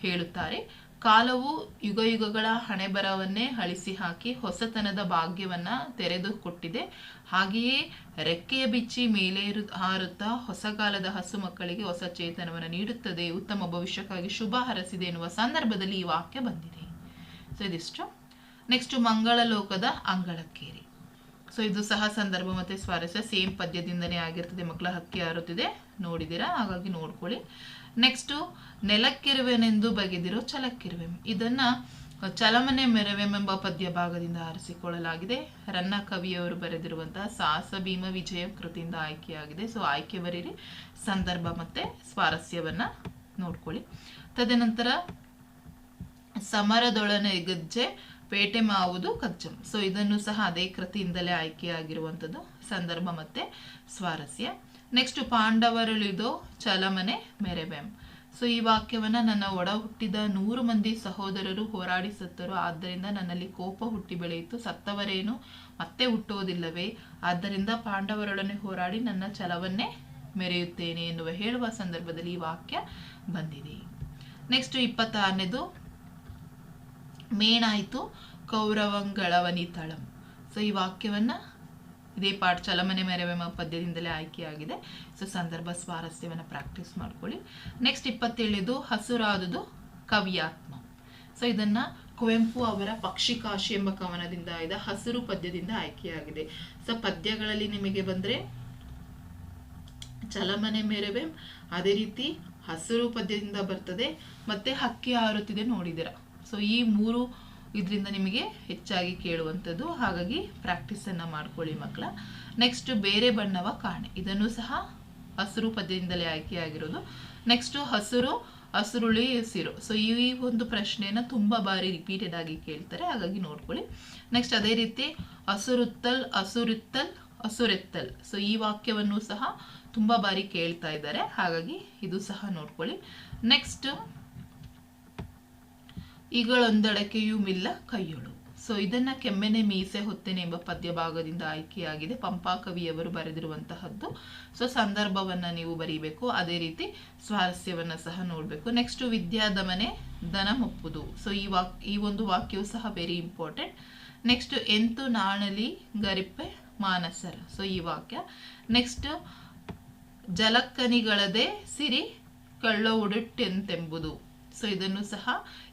ಹೇಳುತ್ತಾರೆ. ಕಾಲವು ಯುಗ ಯುಗಗಳ ಹಣೆಬರವನ್ನೇ ಅಳಿಸಿ ಹಾಕಿ ಹೊಸತನದ ಭಾಗ್ಯವನ್ನ ತೆರೆದು ಕೊಟ್ಟಿದೆ ಹಾಗೆಯೇ ರೆಕ್ಕೆಯ ಬಿಚ್ಚಿ ಮೇಲೇರು ಹಾರುತ್ತಾ ಹೊಸಕಾಲದ ಹಸು ಮಕ್ಕಳಿಗೆ ಹೊಸ ಚೇತನವನ್ನು ನೀಡುತ್ತದೆ. ಉತ್ತಮ ಭವಿಷ್ಯಕ್ಕಾಗಿ ಶುಭ ಹರಸಿದೆ ಎನ್ನುವ ಸಂದರ್ಭದಲ್ಲಿ ಈ ವಾಕ್ಯ ಬಂದಿದೆ. ಸೊ ಇದಿಷ್ಟು. ನೆಕ್ಸ್ಟ್ ಮಂಗಳ ಲೋಕದ ಅಂಗಳಕ್ಕೇರಿ. ಸೊ ಇದು ಸಹ ಸಂದರ್ಭ ಮತ್ತೆ ಸ್ವಾರಸ್ಯ. ಸೇಮ್ ಪದ್ಯದಿಂದನೇ ಆಗಿರ್ತದೆ. ಮಕ್ಕಳ ಹಕ್ಕಿ ಹಾರುತ್ತಿದೆ. ನೋಡಿದ್ದೀರಾ? ಹಾಗಾಗಿ ನೋಡ್ಕೊಳ್ಳಿ. ನೆಕ್ಸ್ಟು ನೆಲಕ್ಕಿರುವೆನೆಂದು ಬಗೆದಿರೋ ಚಲಕ್ಕಿರುವೆ ಇದನ್ನ ಚಲಮನೆ ಮೆರವೆಂಬ ಪದ್ಯ ಭಾಗದಿಂದ ಆರಿಸಿಕೊಳ್ಳಲಾಗಿದೆ. ರನ್ನ ಕವಿಯವರು ಬರೆದಿರುವಂತಹ ಸಾಹಸ ಭೀಮ ವಿಜಯ ಕೃತಿಯಿಂದ ಆಯ್ಕೆಯಾಗಿದೆ. ಸೊ ಆಯ್ಕೆ ಬರೀರಿ. ಸಂದರ್ಭ ಮತ್ತೆ ಸ್ವಾರಸ್ಯವನ್ನ ನೋಡ್ಕೊಳ್ಳಿ. ತದನಂತರ, ಸಮರದೊಳನೆ ಗಜ್ಜೆ, ಪೇಟೆ ಮಾವುದು ಕಜ್ಜಂ ಸೊ ಇದನ್ನು ಸಹ ಅದೇ ಕೃತಿಯಿಂದಲೇ ಆಯ್ಕೆಯಾಗಿರುವಂಥದ್ದು. ಸಂದರ್ಭ ಮತ್ತೆ ಸ್ವಾರಸ್ಯ. ನೆಕ್ಸ್ಟ್ ಪಾಂಡವರುಳಿದು ಚಲಮನೆ ಮೆರೆಬೆಂ. ಸೊ ಈ ವಾಕ್ಯವನ್ನ ನನ್ನ ಒಡ ಹುಟ್ಟಿದ ನೂರು ಮಂದಿ ಸಹೋದರರು ಹೋರಾಡಿ ಸತ್ತರು. ಆದ್ದರಿಂದ ನನ್ನಲ್ಲಿ ಕೋಪ ಹುಟ್ಟಿ ಬೆಳೆಯಿತು. ಸತ್ತವರೇನು? ಮತ್ತೆ ಹುಟ್ಟುವುದಿಲ್ಲವೇ? ಆದ್ದರಿಂದ ಪಾಂಡವರೊಡನೆ ಹೋರಾಡಿ ನನ್ನ ಛಲವನ್ನೇ ಮೆರೆಯುತ್ತೇನೆ ಎನ್ನುವ ಹೇಳುವ ಸಂದರ್ಭದಲ್ಲಿ ಈ ವಾಕ್ಯ ಬಂದಿದೆ. ನೆಕ್ಸ್ಟ್ ಇಪ್ಪತ್ತಾರನೇದು ಮೇಣಾಯಿತು ಕೌರವಂಗಳವನಿತಳಂ ಸೊ ಈ ವಾಕ್ಯವನ್ನ ಇದೇ ಪಾಠ ಚಲಮನೆ ಮೆರವೆಮ ಪದ್ಯದಿಂದಲೇ ಆಯ್ಕೆಯಾಗಿದೆ. ಸೊ, ಸಂದರ್ಭ ಸ್ವಾರಸ್ಯವನ್ನು ಪ್ರಾಕ್ಟೀಸ್ ಮಾಡ್ಕೊಳ್ಳಿ. ನೆಕ್ಸ್ಟ್ ಇಪ್ಪತ್ತೇಳಿದು ಹಸುರಾದುದು ಕವಿಯಾತ್ಮ. ಸೊ ಇದನ್ನ ಕುವೆಂಪು ಅವರ ಪಕ್ಷಿಕಾಶಿ ಎಂಬ ಕವನದಿಂದ ಆಯ್ದ ಹಸಿರು ಪದ್ಯದಿಂದ ಆಯ್ಕೆಯಾಗಿದೆ. ಸೊ ಪದ್ಯಗಳಲ್ಲಿ ನಿಮಗೆ ಬಂದ್ರೆ ಚಲಮನೆ ಮೇರೆವೆ ಅದೇ ರೀತಿ ಹಸಿರು ಪದ್ಯದಿಂದ ಬರ್ತದೆ, ಮತ್ತೆ ಹಕ್ಕಿ ಹಾರುತ್ತಿದೆ ನೋಡಿದಿರ ಸೊ ಈ ಮೂರು ಇದರಿಂದ ನಿಮಗೆ ಹೆಚ್ಚಾಗಿ ಕೇಳುವಂಥದ್ದು. ಹಾಗಾಗಿ ಪ್ರಾಕ್ಟೀಸನ್ನು ಮಾಡ್ಕೊಳ್ಳಿ ಮಕ್ಕಳ. ನೆಕ್ಸ್ಟ್ ಬೇರೆ ಬಣ್ಣವ ಕಾಣೆ. ಇದನ್ನು ಸಹ ಹಸಿರು ಪದ್ಯದಿಂದಲೇ ಆಯ್ಕೆಯಾಗಿರೋದು ನೆಕ್ಸ್ಟು ಹಸಿರು, ಹಸಿರುಳಿ, ಹಸಿರು. ಸೊ ಈ ಒಂದು ಪ್ರಶ್ನೆಯನ್ನ ತುಂಬ ಬಾರಿ ರಿಪೀಟೆಡ್ ಆಗಿ ಕೇಳ್ತಾರೆ. ಹಾಗಾಗಿ ನೋಡ್ಕೊಳ್ಳಿ. ನೆಕ್ಸ್ಟ್ ಅದೇ ರೀತಿ ಹಸುರುತ್ತಲ್ ಹಸುರುತ್ತಲ್, ಹಸುರೆತ್ತಲ್. ಸೊ ಈ ವಾಕ್ಯವನ್ನು ಸಹ ತುಂಬ ಬಾರಿ ಕೇಳ್ತಾ ಇದ್ದಾರೆ. ಹಾಗಾಗಿ ಇದು ಸಹ ನೋಡ್ಕೊಳ್ಳಿ. ನೆಕ್ಸ್ಟ್ ಈಗಳೊಂದಡಕೆಯೂ ಮಿಲ್ಲ ಕೈಯೊಳು. ಸೊ ಇದನ್ನ ಕೆಮ್ಮೆನೆ ಮೀಸೆ ಹೊತ್ತೇನೆ ಎಂಬ ಪದ್ಯ ಭಾಗದಿಂದ ಆಯ್ಕೆಯಾಗಿದೆ. ಪಂಪಾ ಕವಿಯವರು ಬರೆದಿರುವಂತಹದ್ದು. ಸೊ ಸಂದರ್ಭವನ್ನ ನೀವು ಬರೀಬೇಕು. ಅದೇ ರೀತಿ ಸ್ವಾರಸ್ಯವನ್ನ ಸಹ ನೋಡಬೇಕು. ನೆಕ್ಸ್ಟ್ ವಿದ್ಯಾದಮನೆ ದನ ಮುಪ್ಪುದು. ಸೊ ಈ ವಾಕ್, ಈ ಒಂದು ವಾಕ್ಯವು ಸಹ ವೆರಿ ಇಂಪಾರ್ಟೆಂಟ್ ನೆಕ್ಸ್ಟ್ ಎಂತು ನಾಣಲಿ ಗರಿಪ್ಪೆ ಮಾನಸರ. ಸೊ ಈ ವಾಕ್ಯ. ನೆಕ್ಸ್ಟ್ ಜಲಕ್ಕನಿಗಳದೆ ಸಿರಿ ಕಳ್ಳ ಉಡುಟ್ಟೆಂತೆಂಬುದು ಸೊ ಇದನ್ನು ಸಹ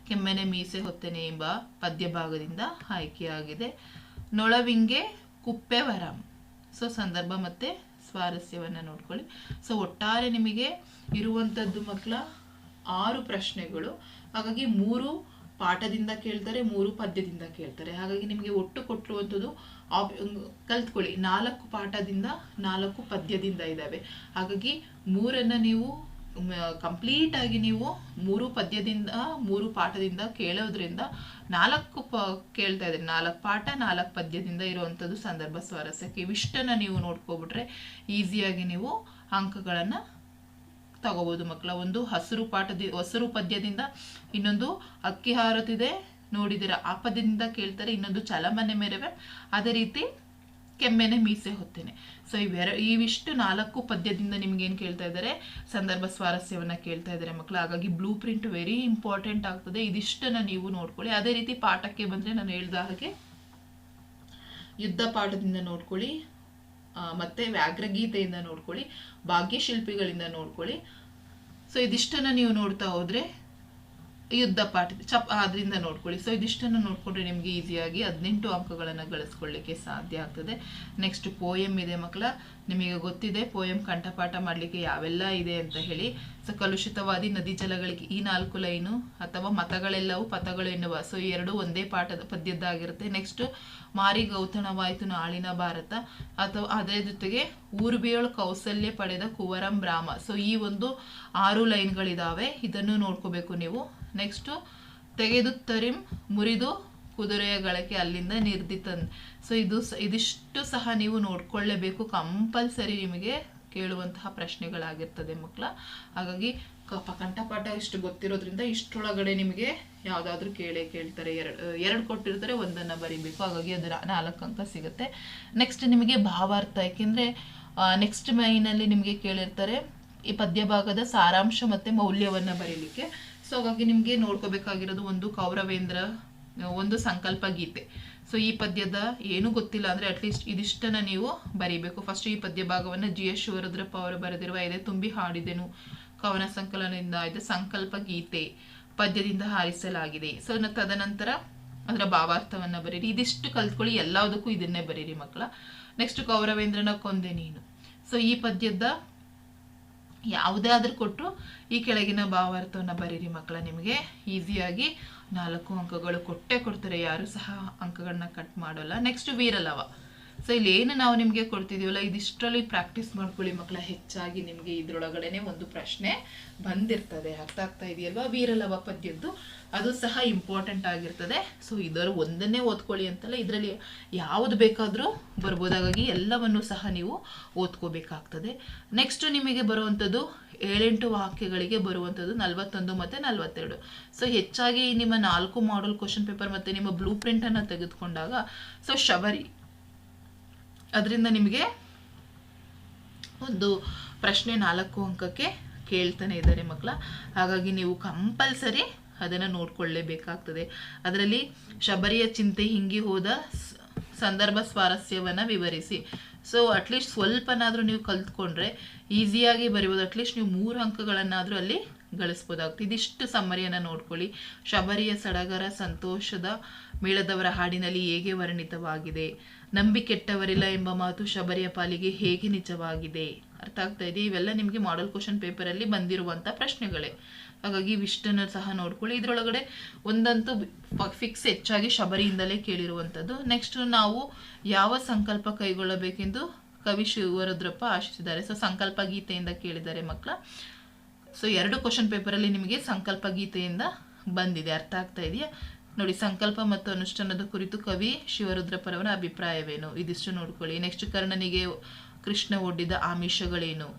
ಕೆಮ್ಮೆನೆ ಮೀಸೆ ಹೊತ್ತೇನೆ ಎಂಬ ಪದ್ಯಭಾಗದಿಂದ ಆಯ್ಕೆಯಾಗಿದೆ. ನೊಳವಿಂಗೆ ಕುಪ್ಪೆ ವರಂ. ಸೊ, ಸಂದರ್ಭ ಮತ್ತೆ ಸ್ವಾರಸ್ಯವನ್ನು ನೋಡ್ಕೊಳ್ಳಿ. ಸೊ, ಒಟ್ಟಾರೆ ನಿಮಗೆ ಇರುವಂಥದ್ದು ಮಕ್ಕಳ ಆರು ಪ್ರಶ್ನೆಗಳು. ಹಾಗಾಗಿ ಮೂರು ಪಾಠದಿಂದ ಕೇಳ್ತಾರೆ, ಮೂರು ಪದ್ಯದಿಂದ ಕೇಳ್ತಾರೆ. ಹಾಗಾಗಿ ನಿಮಗೆ ಒಟ್ಟು ಕೊಟ್ಟಿರುವಂಥದ್ದು ಆಪ್ ಕಲ್ತ್ಕೊಳ್ಳಿ. ನಾಲ್ಕು ಪಾಠದಿಂದ ನಾಲ್ಕು ಪದ್ಯದಿಂದ ಇದ್ದಾವೆ. ಹಾಗಾಗಿ ಮೂರನ್ನು ನೀವು ಕಂಪ್ಲೀಟ್ ಆಗಿ ನೀವು ಮೂರು ಪದ್ಯದಿಂದ, ಮೂರು ಪಾಠದಿಂದ ಕೇಳೋದ್ರಿಂದ ನಾಲ್ಕು ಪ, ಕೇಳ್ತಾ ಇದ್ರಿ ನಾಲ್ಕು ಪಾಠ, ನಾಲ್ಕು ಪದ್ಯದಿಂದ ಇರುವಂಥದ್ದು ಸಂದರ್ಭ ಸ್ವಾರಸ್ಯಕ್ಕೆ. ಇವಿಷ್ಟನ್ನು ನೀವು ನೋಡ್ಕೊಬಿಟ್ರೆ ಈಸಿಯಾಗಿ ನೀವು ಅಂಕಗಳನ್ನು ತಗೋಬಹುದು ಮಕ್ಕಳ. ಒಂದು ಹಸಿರು ಪಾಠದ, ಹಸಿರು ಪದ್ಯದಿಂದ ಇನ್ನೊಂದು ಅಕ್ಕಿ ಹಾರುತ್ತಿದೆ ನೋಡಿದಿರ ಆ ಪದ್ಯದಿಂದ ಕೇಳ್ತಾರೆ, ಇನ್ನೊಂದು ಚಲಮನೆ ಮೇರೆವೆ. ಅದೇ ರೀತಿ ಕೆಮ್ಮೆನೆ ಮೀಸೆ ಹೊತ್ತೇನೆ. ಸೊ ಇವೆರ ಇವಿಷ್ಟು ನಾಲ್ಕು ಪದ್ಯದಿಂದ ನಿಮ್ಗೇನು ಕೇಳ್ತಾ ಇದ್ದಾರೆ? ಸಂದರ್ಭ ಸ್ವಾರಸ್ಯವನ್ನು ಕೇಳ್ತಾ ಇದ್ದಾರೆ ಮಕ್ಕಳು ಹಾಗಾಗಿ ಬ್ಲೂ ಪ್ರಿಂಟ್ ವೆರಿ ಇಂಪಾರ್ಟೆಂಟ್ ಆಗ್ತದೆ. ಇದಿಷ್ಟನ್ನ ನೀವು ನೋಡ್ಕೊಳ್ಳಿ. ಅದೇ ರೀತಿ ಪಾಠಕ್ಕೆ ಬಂದ್ರೆ ನಾನು ಹೇಳ್ದ ಹಾಗೆ, ಯುದ್ಧ ಪಾಠದಿಂದ ನೋಡ್ಕೊಳ್ಳಿ ಮತ್ತೆ ವ್ಯಾಘ್ರಗೀತೆಯಿಂದ ನೋಡ್ಕೊಳ್ಳಿ, ಭಾಗ್ಯಶಿಲ್ಪಿಗಳಿಂದ ನೋಡ್ಕೊಳ್ಳಿ. ಸೊ ಇದಿಷ್ಟನ್ನ ನೀವು ನೋಡ್ತಾ ಹೋದ್ರೆ ಯುದ್ಧ ಪಾಠ, ಚಪ್ ಅದರಿಂದ ನೋಡ್ಕೊಳ್ಳಿ. ಸೊ ಇದಿಷ್ಟನ್ನು ನೋಡಿಕೊಂಡ್ರೆ ನಿಮಗೆ ಈಸಿಯಾಗಿ ಹದಿನೆಂಟು ಅಂಕಗಳನ್ನು ಗಳಿಸ್ಕೊಳ್ಳಿಕ್ಕೆ ಸಾಧ್ಯ ಆಗ್ತದೆ. ನೆಕ್ಸ್ಟ್ ಪೋಯಮ್ ಇದೆ ಮಕ್ಕಳ. ನಿಮಗೆ ಗೊತ್ತಿದೆ ಪೋಯಮ್ ಕಂಠಪಾಠ ಮಾಡಲಿಕ್ಕೆ ಯಾವೆಲ್ಲ ಇದೆ ಅಂತ ಹೇಳಿ. ಸೊ ಕಲುಷಿತವಾದಿ ನದಿ ಜಲಗಳಿಗೆ ಈ ನಾಲ್ಕು ಲೈನು ಅಥವಾ ಮತಗಳೆಲ್ಲವೂ ಪಥಗಳು ಎನ್ನುವ ಸೊ ಎರಡು ಒಂದೇ ಪಾಠದ ಪದ್ಯದ್ದಾಗಿರುತ್ತೆ. ನೆಕ್ಸ್ಟ್ ಮಾರಿ ಗೌತಣವಾಯಿತು ನಾಳಿನ ಭಾರತ. ಅಥವಾ ಅದರ ಜೊತೆಗೆ ಊರ್ಬೇಳು ಕೌಸಲ್ಯ ಪಡೆದ ಕುವರಂ ಬ್ರಾಮ ಸೊ ಈ ಒಂದು ಆರು ಲೈನ್ಗಳಿದ್ದಾವೆ ಇದನ್ನು ನೋಡ್ಕೋಬೇಕು ನೀವು. ನೆಕ್ಸ್ಟು ತೆಗೆದು ತರಿಂ ಮುರಿದು ಕುದುರೆಯ ಗಳಕ್ಕೆ ಅಲ್ಲಿಂದ ನಿರ್ದಿತನ್ ಸೊ ಇದು ಇದಿಷ್ಟು ಸಹ ನೀವು ನೋಡ್ಕೊಳ್ಳೇಬೇಕು. ಕಂಪಲ್ಸರಿ ನಿಮಗೆ ಕೇಳುವಂತಹ ಪ್ರಶ್ನೆಗಳಾಗಿರ್ತದೆ ಮಕ್ಕಳ. ಹಾಗಾಗಿ ಕಂಠಪಾಠ ಇಷ್ಟು ಗೊತ್ತಿರೋದ್ರಿಂದ ಇಷ್ಟರೊಳಗಡೆ ನಿಮಗೆ ಯಾವುದಾದ್ರೂ ಕೇಳೇ ಕೇಳ್ತಾರೆ. ಎರಡು ಎರಡು ಕೊಟ್ಟಿರ್ತಾರೆ, ಒಂದನ್ನು ಬರಿಬೇಕು. ಹಾಗಾಗಿ ಅದರ ನಾಲ್ಕು ಅಂಕ ಸಿಗುತ್ತೆ. ನೆಕ್ಸ್ಟ್ ನಿಮಗೆ ಭಾವಾರ್ಥ. ಯಾಕೆಂದರೆ ನೆಕ್ಸ್ಟ್ ಮೈನಲ್ಲಿ ನಿಮಗೆ ಕೇಳಿರ್ತಾರೆ, ಈ ಪದ್ಯಭಾಗದ ಸಾರಾಂಶ ಮತ್ತು ಮೌಲ್ಯವನ್ನು ಬರೀಲಿಕ್ಕೆ. ಸೊ ಹಾಗಾಗಿ ನಿಮಗೆ ನೋಡ್ಕೋಬೇಕಾಗಿರೋದು ಒಂದು ಕೌರವೇಂದ್ರ, ಒಂದು ಸಂಕಲ್ಪ ಗೀತೆ. ಸೊ ಈ ಪದ್ಯದ ಏನು ಗೊತ್ತಿಲ್ಲ ಅಂದರೆ ಅಟ್ಲೀಸ್ಟ್ ಇದಿಷ್ಟನ್ನ ನೀವು ಬರೀಬೇಕು. ಫಸ್ಟ್ ಈ ಪದ್ಯ ಭಾಗವನ್ನು ಜಿ ಎಸ್ ಶಿವರುದ್ರಪ್ಪ ಅವರು ಬರೆದಿರುವ ಎದೆ ತುಂಬಿ ಹಾಡಿದೆನು ಕವನ ಸಂಕಲನದಿಂದ ಇದು ಸಂಕಲ್ಪ ಗೀತೆ ಪದ್ಯದಿಂದ ಹಾರಿಸಲಾಗಿದೆ. ಸೊ ತದನಂತರ ಅದರ ಭಾವಾರ್ಥವನ್ನು ಬರೀರಿ. ಇದಿಷ್ಟು ಕಲ್ತ್ಕೊಳ್ಳಿ ಎಲ್ಲದಕ್ಕೂ ಇದನ್ನೇ ಬರೀರಿ ಮಕ್ಕಳ. ನೆಕ್ಸ್ಟ್ ಕೌರವೇಂದ್ರನ ಕೊಂದೆ ನೀನು. ಸೊ ಈ ಪದ್ಯದ ಯಾವುದೇ ಆದರೂ ಕೊಟ್ಟರು ಈ ಕೆಳಗಿನ ಭಾವಾರ್ಥವನ್ನು ಬರೀರಿ ಮಕ್ಕಳ ನಿಮಗೆ. ಈಸಿಯಾಗಿ ನಾಲ್ಕು ಅಂಕಗಳು ಕೊಟ್ಟೇ ಕೊಡ್ತಾರೆ. ಯಾರು ಸಹ ಅಂಕಗಳನ್ನ ಕಟ್ ಮಾಡೋಲ್ಲ. ನೆಕ್ಸ್ಟ್ ವೀರಲವ. ಸೊ ಇಲ್ಲಿ ಏನು ನಾವು ನಿಮಗೆ ಕೊಡ್ತಿದ್ದೀವಲ್ಲ ಇದಿಷ್ಟರಲ್ಲಿ ಪ್ರಾಕ್ಟೀಸ್ ಮಾಡ್ಕೊಳ್ಳಿ ಮಕ್ಕಳ ಹೆಚ್ಚಾಗಿ ನಿಮಗೆ ಇದರೊಳಗಡೆ ಒಂದು ಪ್ರಶ್ನೆ ಬಂದಿರ್ತದೆ. ಅರ್ಥ ಆಗ್ತಾ ಇದೆಯಲ್ವಾ? ವೀರಲವ ಪದ್ಯದ್ದು? ಅದು ಸಹ ಇಂಪಾರ್ಟೆಂಟ್ ಆಗಿರ್ತದೆ. ಸೊ ಇದರ ಒಂದನ್ನೇ ಓದ್ಕೊಳ್ಳಿ ಅಂತಲ್ಲ, ಇದರಲ್ಲಿ ಯಾವುದು ಬೇಕಾದರೂ ಬರ್ಬೋದು ಹಾಗಾಗಿ ಎಲ್ಲವನ್ನು ಸಹ ನೀವು ಓದ್ಕೋಬೇಕಾಗ್ತದೆ. ನೆಕ್ಸ್ಟ್ ನಿಮಗೆ ಬರುವಂಥದ್ದು ಏಳೆಂಟು ವಾಕ್ಯಗಳಿಗೆ ಬರುವಂಥದ್ದು ನಲವತ್ತೊಂದು ಮತ್ತು ನಲವತ್ತೆರಡು. ಸೊ ಹೆಚ್ಚಾಗಿ ನಿಮ್ಮ ನಾಲ್ಕು ಮಾಡಲ್ ಕ್ವಶನ್ ಪೇಪರ್ ಮತ್ತು ನಿಮ್ಮ ಬ್ಲೂ ಪ್ರಿಂಟನ್ನು ತೆಗೆದುಕೊಂಡಾಗ ಸೊ ಶಬರಿ ಅದರಿಂದ ನಿಮಗೆ ಒಂದು ಪ್ರಶ್ನೆ ನಾಲ್ಕು ಅಂಕಕ್ಕೆ ಕೇಳ್ತಾನೆ ಇದ್ದಾರೆ ಮಕ್ಕಳ. ಹಾಗಾಗಿ ನೀವು ಕಂಪಲ್ಸರಿ ಅದನ್ನು ನೋಡ್ಕೊಳ್ಳೇಬೇಕಾಗ್ತದೆ. ಅದರಲ್ಲಿ ಶಬರಿಯ ಚಿಂತೆ ಹಿಂಗಿ ಹೋದ ಸಂದರ್ಭ ಸ್ವಾರಸ್ಯವನ್ನು ವಿವರಿಸಿ. ಸೊ ಅಟ್ಲೀಸ್ಟ್ ಸ್ವಲ್ಪನಾದರೂ ನೀವು ಕಲ್ತ್ಕೊಂಡ್ರೆ ಈಸಿಯಾಗಿ ಬರೀಬೋದು. ಅಟ್ಲೀಸ್ಟ್ ನೀವು ಮೂರು ಅಂಕಗಳನ್ನಾದರೂ ಅಲ್ಲಿ ಗಳಿಸ್ಬೋದಾಗ್ತದೆ ಇದಿಷ್ಟು ಸಮ್ಮರಿಯನ್ನು ನೋಡ್ಕೊಳ್ಳಿ. ಶಬರಿಯ ಸಡಗರ ಸಂತೋಷದ ಮೇಳದವರ ಹಾಡಿನಲ್ಲಿ ಹೇಗೆ ವರ್ಣಿತವಾಗಿದೆ? ನಂಬಿ ಕೆಟ್ಟವರಿಲ್ಲ ಎಂಬ ಮಾತು ಶಬರಿಯ ಪಾಲಿಗೆ ಹೇಗೆ ನಿಜವಾಗಿದೆ? ಅರ್ಥ ಆಗ್ತಾ ಇದೆ ಇವೆಲ್ಲ ನಿಮಗೆ ಮಾಡೆಲ್ ಕ್ವಶನ್ ಪೇಪರಲ್ಲಿ ಬಂದಿರುವಂಥ ಪ್ರಶ್ನೆಗಳೇ. ಹಾಗಾಗಿ ಇವಿಷ್ಟನ್ನು ಸಹ ನೋಡ್ಕೊಳ್ಳಿ. ಇದರೊಳಗಡೆ ಒಂದಂತೂ ಫಿಕ್ಸ್ ಹೆಚ್ಚಾಗಿ ಶಬರಿಯಿಂದಲೇ ಕೇಳಿರುವಂಥದ್ದು ನೆಕ್ಸ್ಟ್ ನಾವು ಯಾವ ಸಂಕಲ್ಪ ಕೈಗೊಳ್ಳಬೇಕೆಂದು ಕವಿ ಶಿವರುದ್ರಪ್ಪ ಆಶಿಸಿದ್ದಾರೆ. ಸೊ ಸಂಕಲ್ಪ ಗೀತೆಯಿಂದ ಕೇಳಿದ್ದಾರೆ ಮಕ್ಕಳ. ಸೊ ಎರಡು ಕ್ವಶನ್ ಪೇಪರಲ್ಲಿ ನಿಮಗೆ ಸಂಕಲ್ಪ ಗೀತೆಯಿಂದ ಬಂದಿದೆ. ಅರ್ಥ ಆಗ್ತಾ ಇದೆಯಾ? ನೋಡಿ, ಸಂಕಲ್ಪ ಮತ್ತು ಅನುಷ್ಠಾನದ ಕುರಿತು ಕವಿ ಶಿವರುದ್ರಪ್ಪರವರ ಅಭಿಪ್ರಾಯವೇನು? ಇದಿಷ್ಟು ನೋಡ್ಕೊಳ್ಳಿ. ನೆಕ್ಸ್ಟ್ ಕರ್ಣನಿಗೆ ಕೃಷ್ಣ ಒಡ್ಡಿದ ಆಮಿಷಗಳೇನು?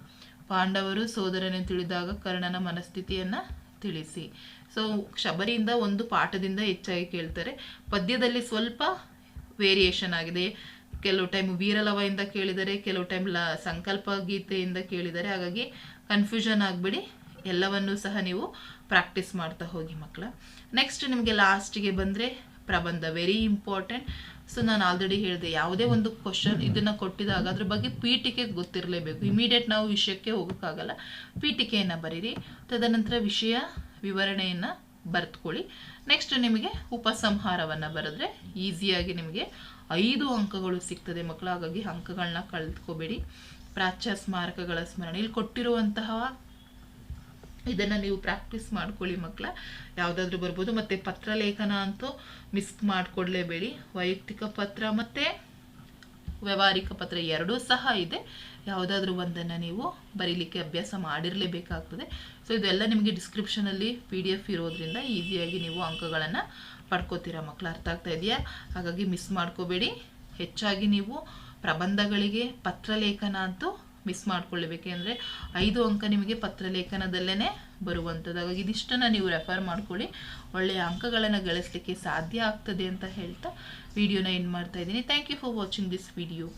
ಪಾಂಡವರು ಸೋದರನೆ ತಿಳಿದಾಗ ಕರ್ಣನ ಮನಸ್ಥಿತಿಯನ್ನ ತಿಳಿಸಿ. ಸೊ ಶಬರಿಯಿಂದ ಒಂದು ಪಾಠದಿಂದ ಹೆಚ್ಚಾಗಿ ಕೇಳ್ತಾರೆ. ಪದ್ಯದಲ್ಲಿ ಸ್ವಲ್ಪ ವೇರಿಯೇಷನ್ ಆಗಿದೆ. ಕೆಲವು ಟೈಮ್ ವೀರಲವಯಿಂದ ಕೇಳಿದರೆ, ಕೆಲವು ಟೈಮ್ ಲ ಸಂಕಲ್ಪ ಗೀತೆಯಿಂದ ಕೇಳಿದರೆ, ಹಾಗಾಗಿ ಕನ್ಫ್ಯೂಷನ್ ಆಗಬೇಡಿ. ಎಲ್ಲವನ್ನೂ ಸಹ ನೀವು ಪ್ರಾಕ್ಟೀಸ್ ಮಾಡ್ತಾ ಹೋಗಿ ಮಕ್ಕಳ. ನೆಕ್ಸ್ಟ್ ನಿಮಗೆ ಲಾಸ್ಟಿಗೆ ಬಂದರೆ ಪ್ರಬಂಧ ವೆರಿ ಇಂಪಾರ್ಟೆಂಟ್ ಸೊ ನಾನು ಆಲ್ರೆಡಿ ಹೇಳಿದೆ, ಯಾವುದೇ ಒಂದು ಕ್ವಶನ್ ಇದನ್ನು ಕೊಟ್ಟಿದಾಗ ಅದ್ರ ಬಗ್ಗೆ ಪೀಠಿಕೆ ಗೊತ್ತಿರಲೇಬೇಕು. ಇಮಿಡಿಯೇಟ್ ನಾವು ವಿಷಯಕ್ಕೆ ಹೋಗೋಕ್ಕಾಗಲ್ಲ. ಪೀಠಿಕೆಯನ್ನು ಬರೀರಿ, ತದನಂತರ ವಿಷಯ ವಿವರಣೆಯನ್ನು ಬರೆದುಕೊಳ್ಳಿ ನೆಕ್ಸ್ಟ್ ನಿಮಗೆ ಉಪಸಂಹಾರವನ್ನು ಬರೆದ್ರೆ ಈಸಿಯಾಗಿ ನಿಮಗೆ ಐದು ಅಂಕಗಳು ಸಿಗ್ತದೆ ಮಕ್ಕಳು ಹಾಗಾಗಿ ಅಂಕಗಳನ್ನ ಕಳೆದುಕೋಬೇಡಿ ಪ್ರಾಚ್ಯ ಸ್ಮಾರಕಗಳ ಸ್ಮರಣೆ ಇಲ್ಲಿ ಕೊಟ್ಟಿರುವಂತಹ ಇದನ್ನು ನೀವು ಪ್ರಾಕ್ಟೀಸ್ ಮಾಡ್ಕೊಳ್ಳಿ ಮಕ್ಕಳ ಯಾವುದಾದ್ರೂ ಬರ್ಬೋದು. ಮತ್ತು ಪತ್ರಲೇಖನ ಅಂತೂ ಮಿಸ್ ಮಾಡಿಕೊಡ್ಲೇಬೇಡಿ. ವೈಯಕ್ತಿಕ ಪತ್ರ ಮತ್ತು ವ್ಯವಹಾರಿಕ ಪತ್ರ ಎರಡೂ ಸಹ ಇದೆ. ಯಾವುದಾದ್ರೂ ಒಂದನ್ನು ನೀವು ಬರೀಲಿಕ್ಕೆ ಅಭ್ಯಾಸ ಮಾಡಿರಲೇಬೇಕಾಗ್ತದೆ. ಸೊ ಇದೆಲ್ಲ ನಿಮಗೆ ಡಿಸ್ಕ್ರಿಪ್ಷನಲ್ಲಿ ಪಿ ಡಿ ಎಫ್ ಇರೋದ್ರಿಂದ ಈಸಿಯಾಗಿ ನೀವು ಅಂಕಗಳನ್ನು ಪಡ್ಕೋತೀರಾ ಮಕ್ಕಳು ಅರ್ಥ ಆಗ್ತಾ ಇದೆಯಾ? ಹಾಗಾಗಿ ಮಿಸ್ ಮಾಡ್ಕೋಬೇಡಿ. ಹೆಚ್ಚಾಗಿ ನೀವು ಪ್ರಬಂಧಗಳಿಗೆ ಪತ್ರಲೇಖನ ಅಂತೂ ಮಿಸ್ ಮಾಡ್ಕೊಳ್ಳಬೇಕೆಂದರೆ ಐದು ಅಂಕ ನಿಮಗೆ ಪತ್ರಲೇಖನದಲ್ಲೇ ಬರುವಂಥದ್ದು. ಹಾಗಾಗಿ ಇದಿಷ್ಟನ್ನು ನೀವು ರೆಫರ್ ಮಾಡ್ಕೊಳ್ಳಿ. ಒಳ್ಳೆಯ ಅಂಕಗಳನ್ನು ಗಳಿಸಲಿಕ್ಕೆ ಸಾಧ್ಯ ಆಗ್ತದೆ ಅಂತ ಹೇಳ್ತಾ ವಿಡಿಯೋನ ಏನು ಮಾಡ್ತಾ ಇದ್ದೀನಿ. Thank you for watching this video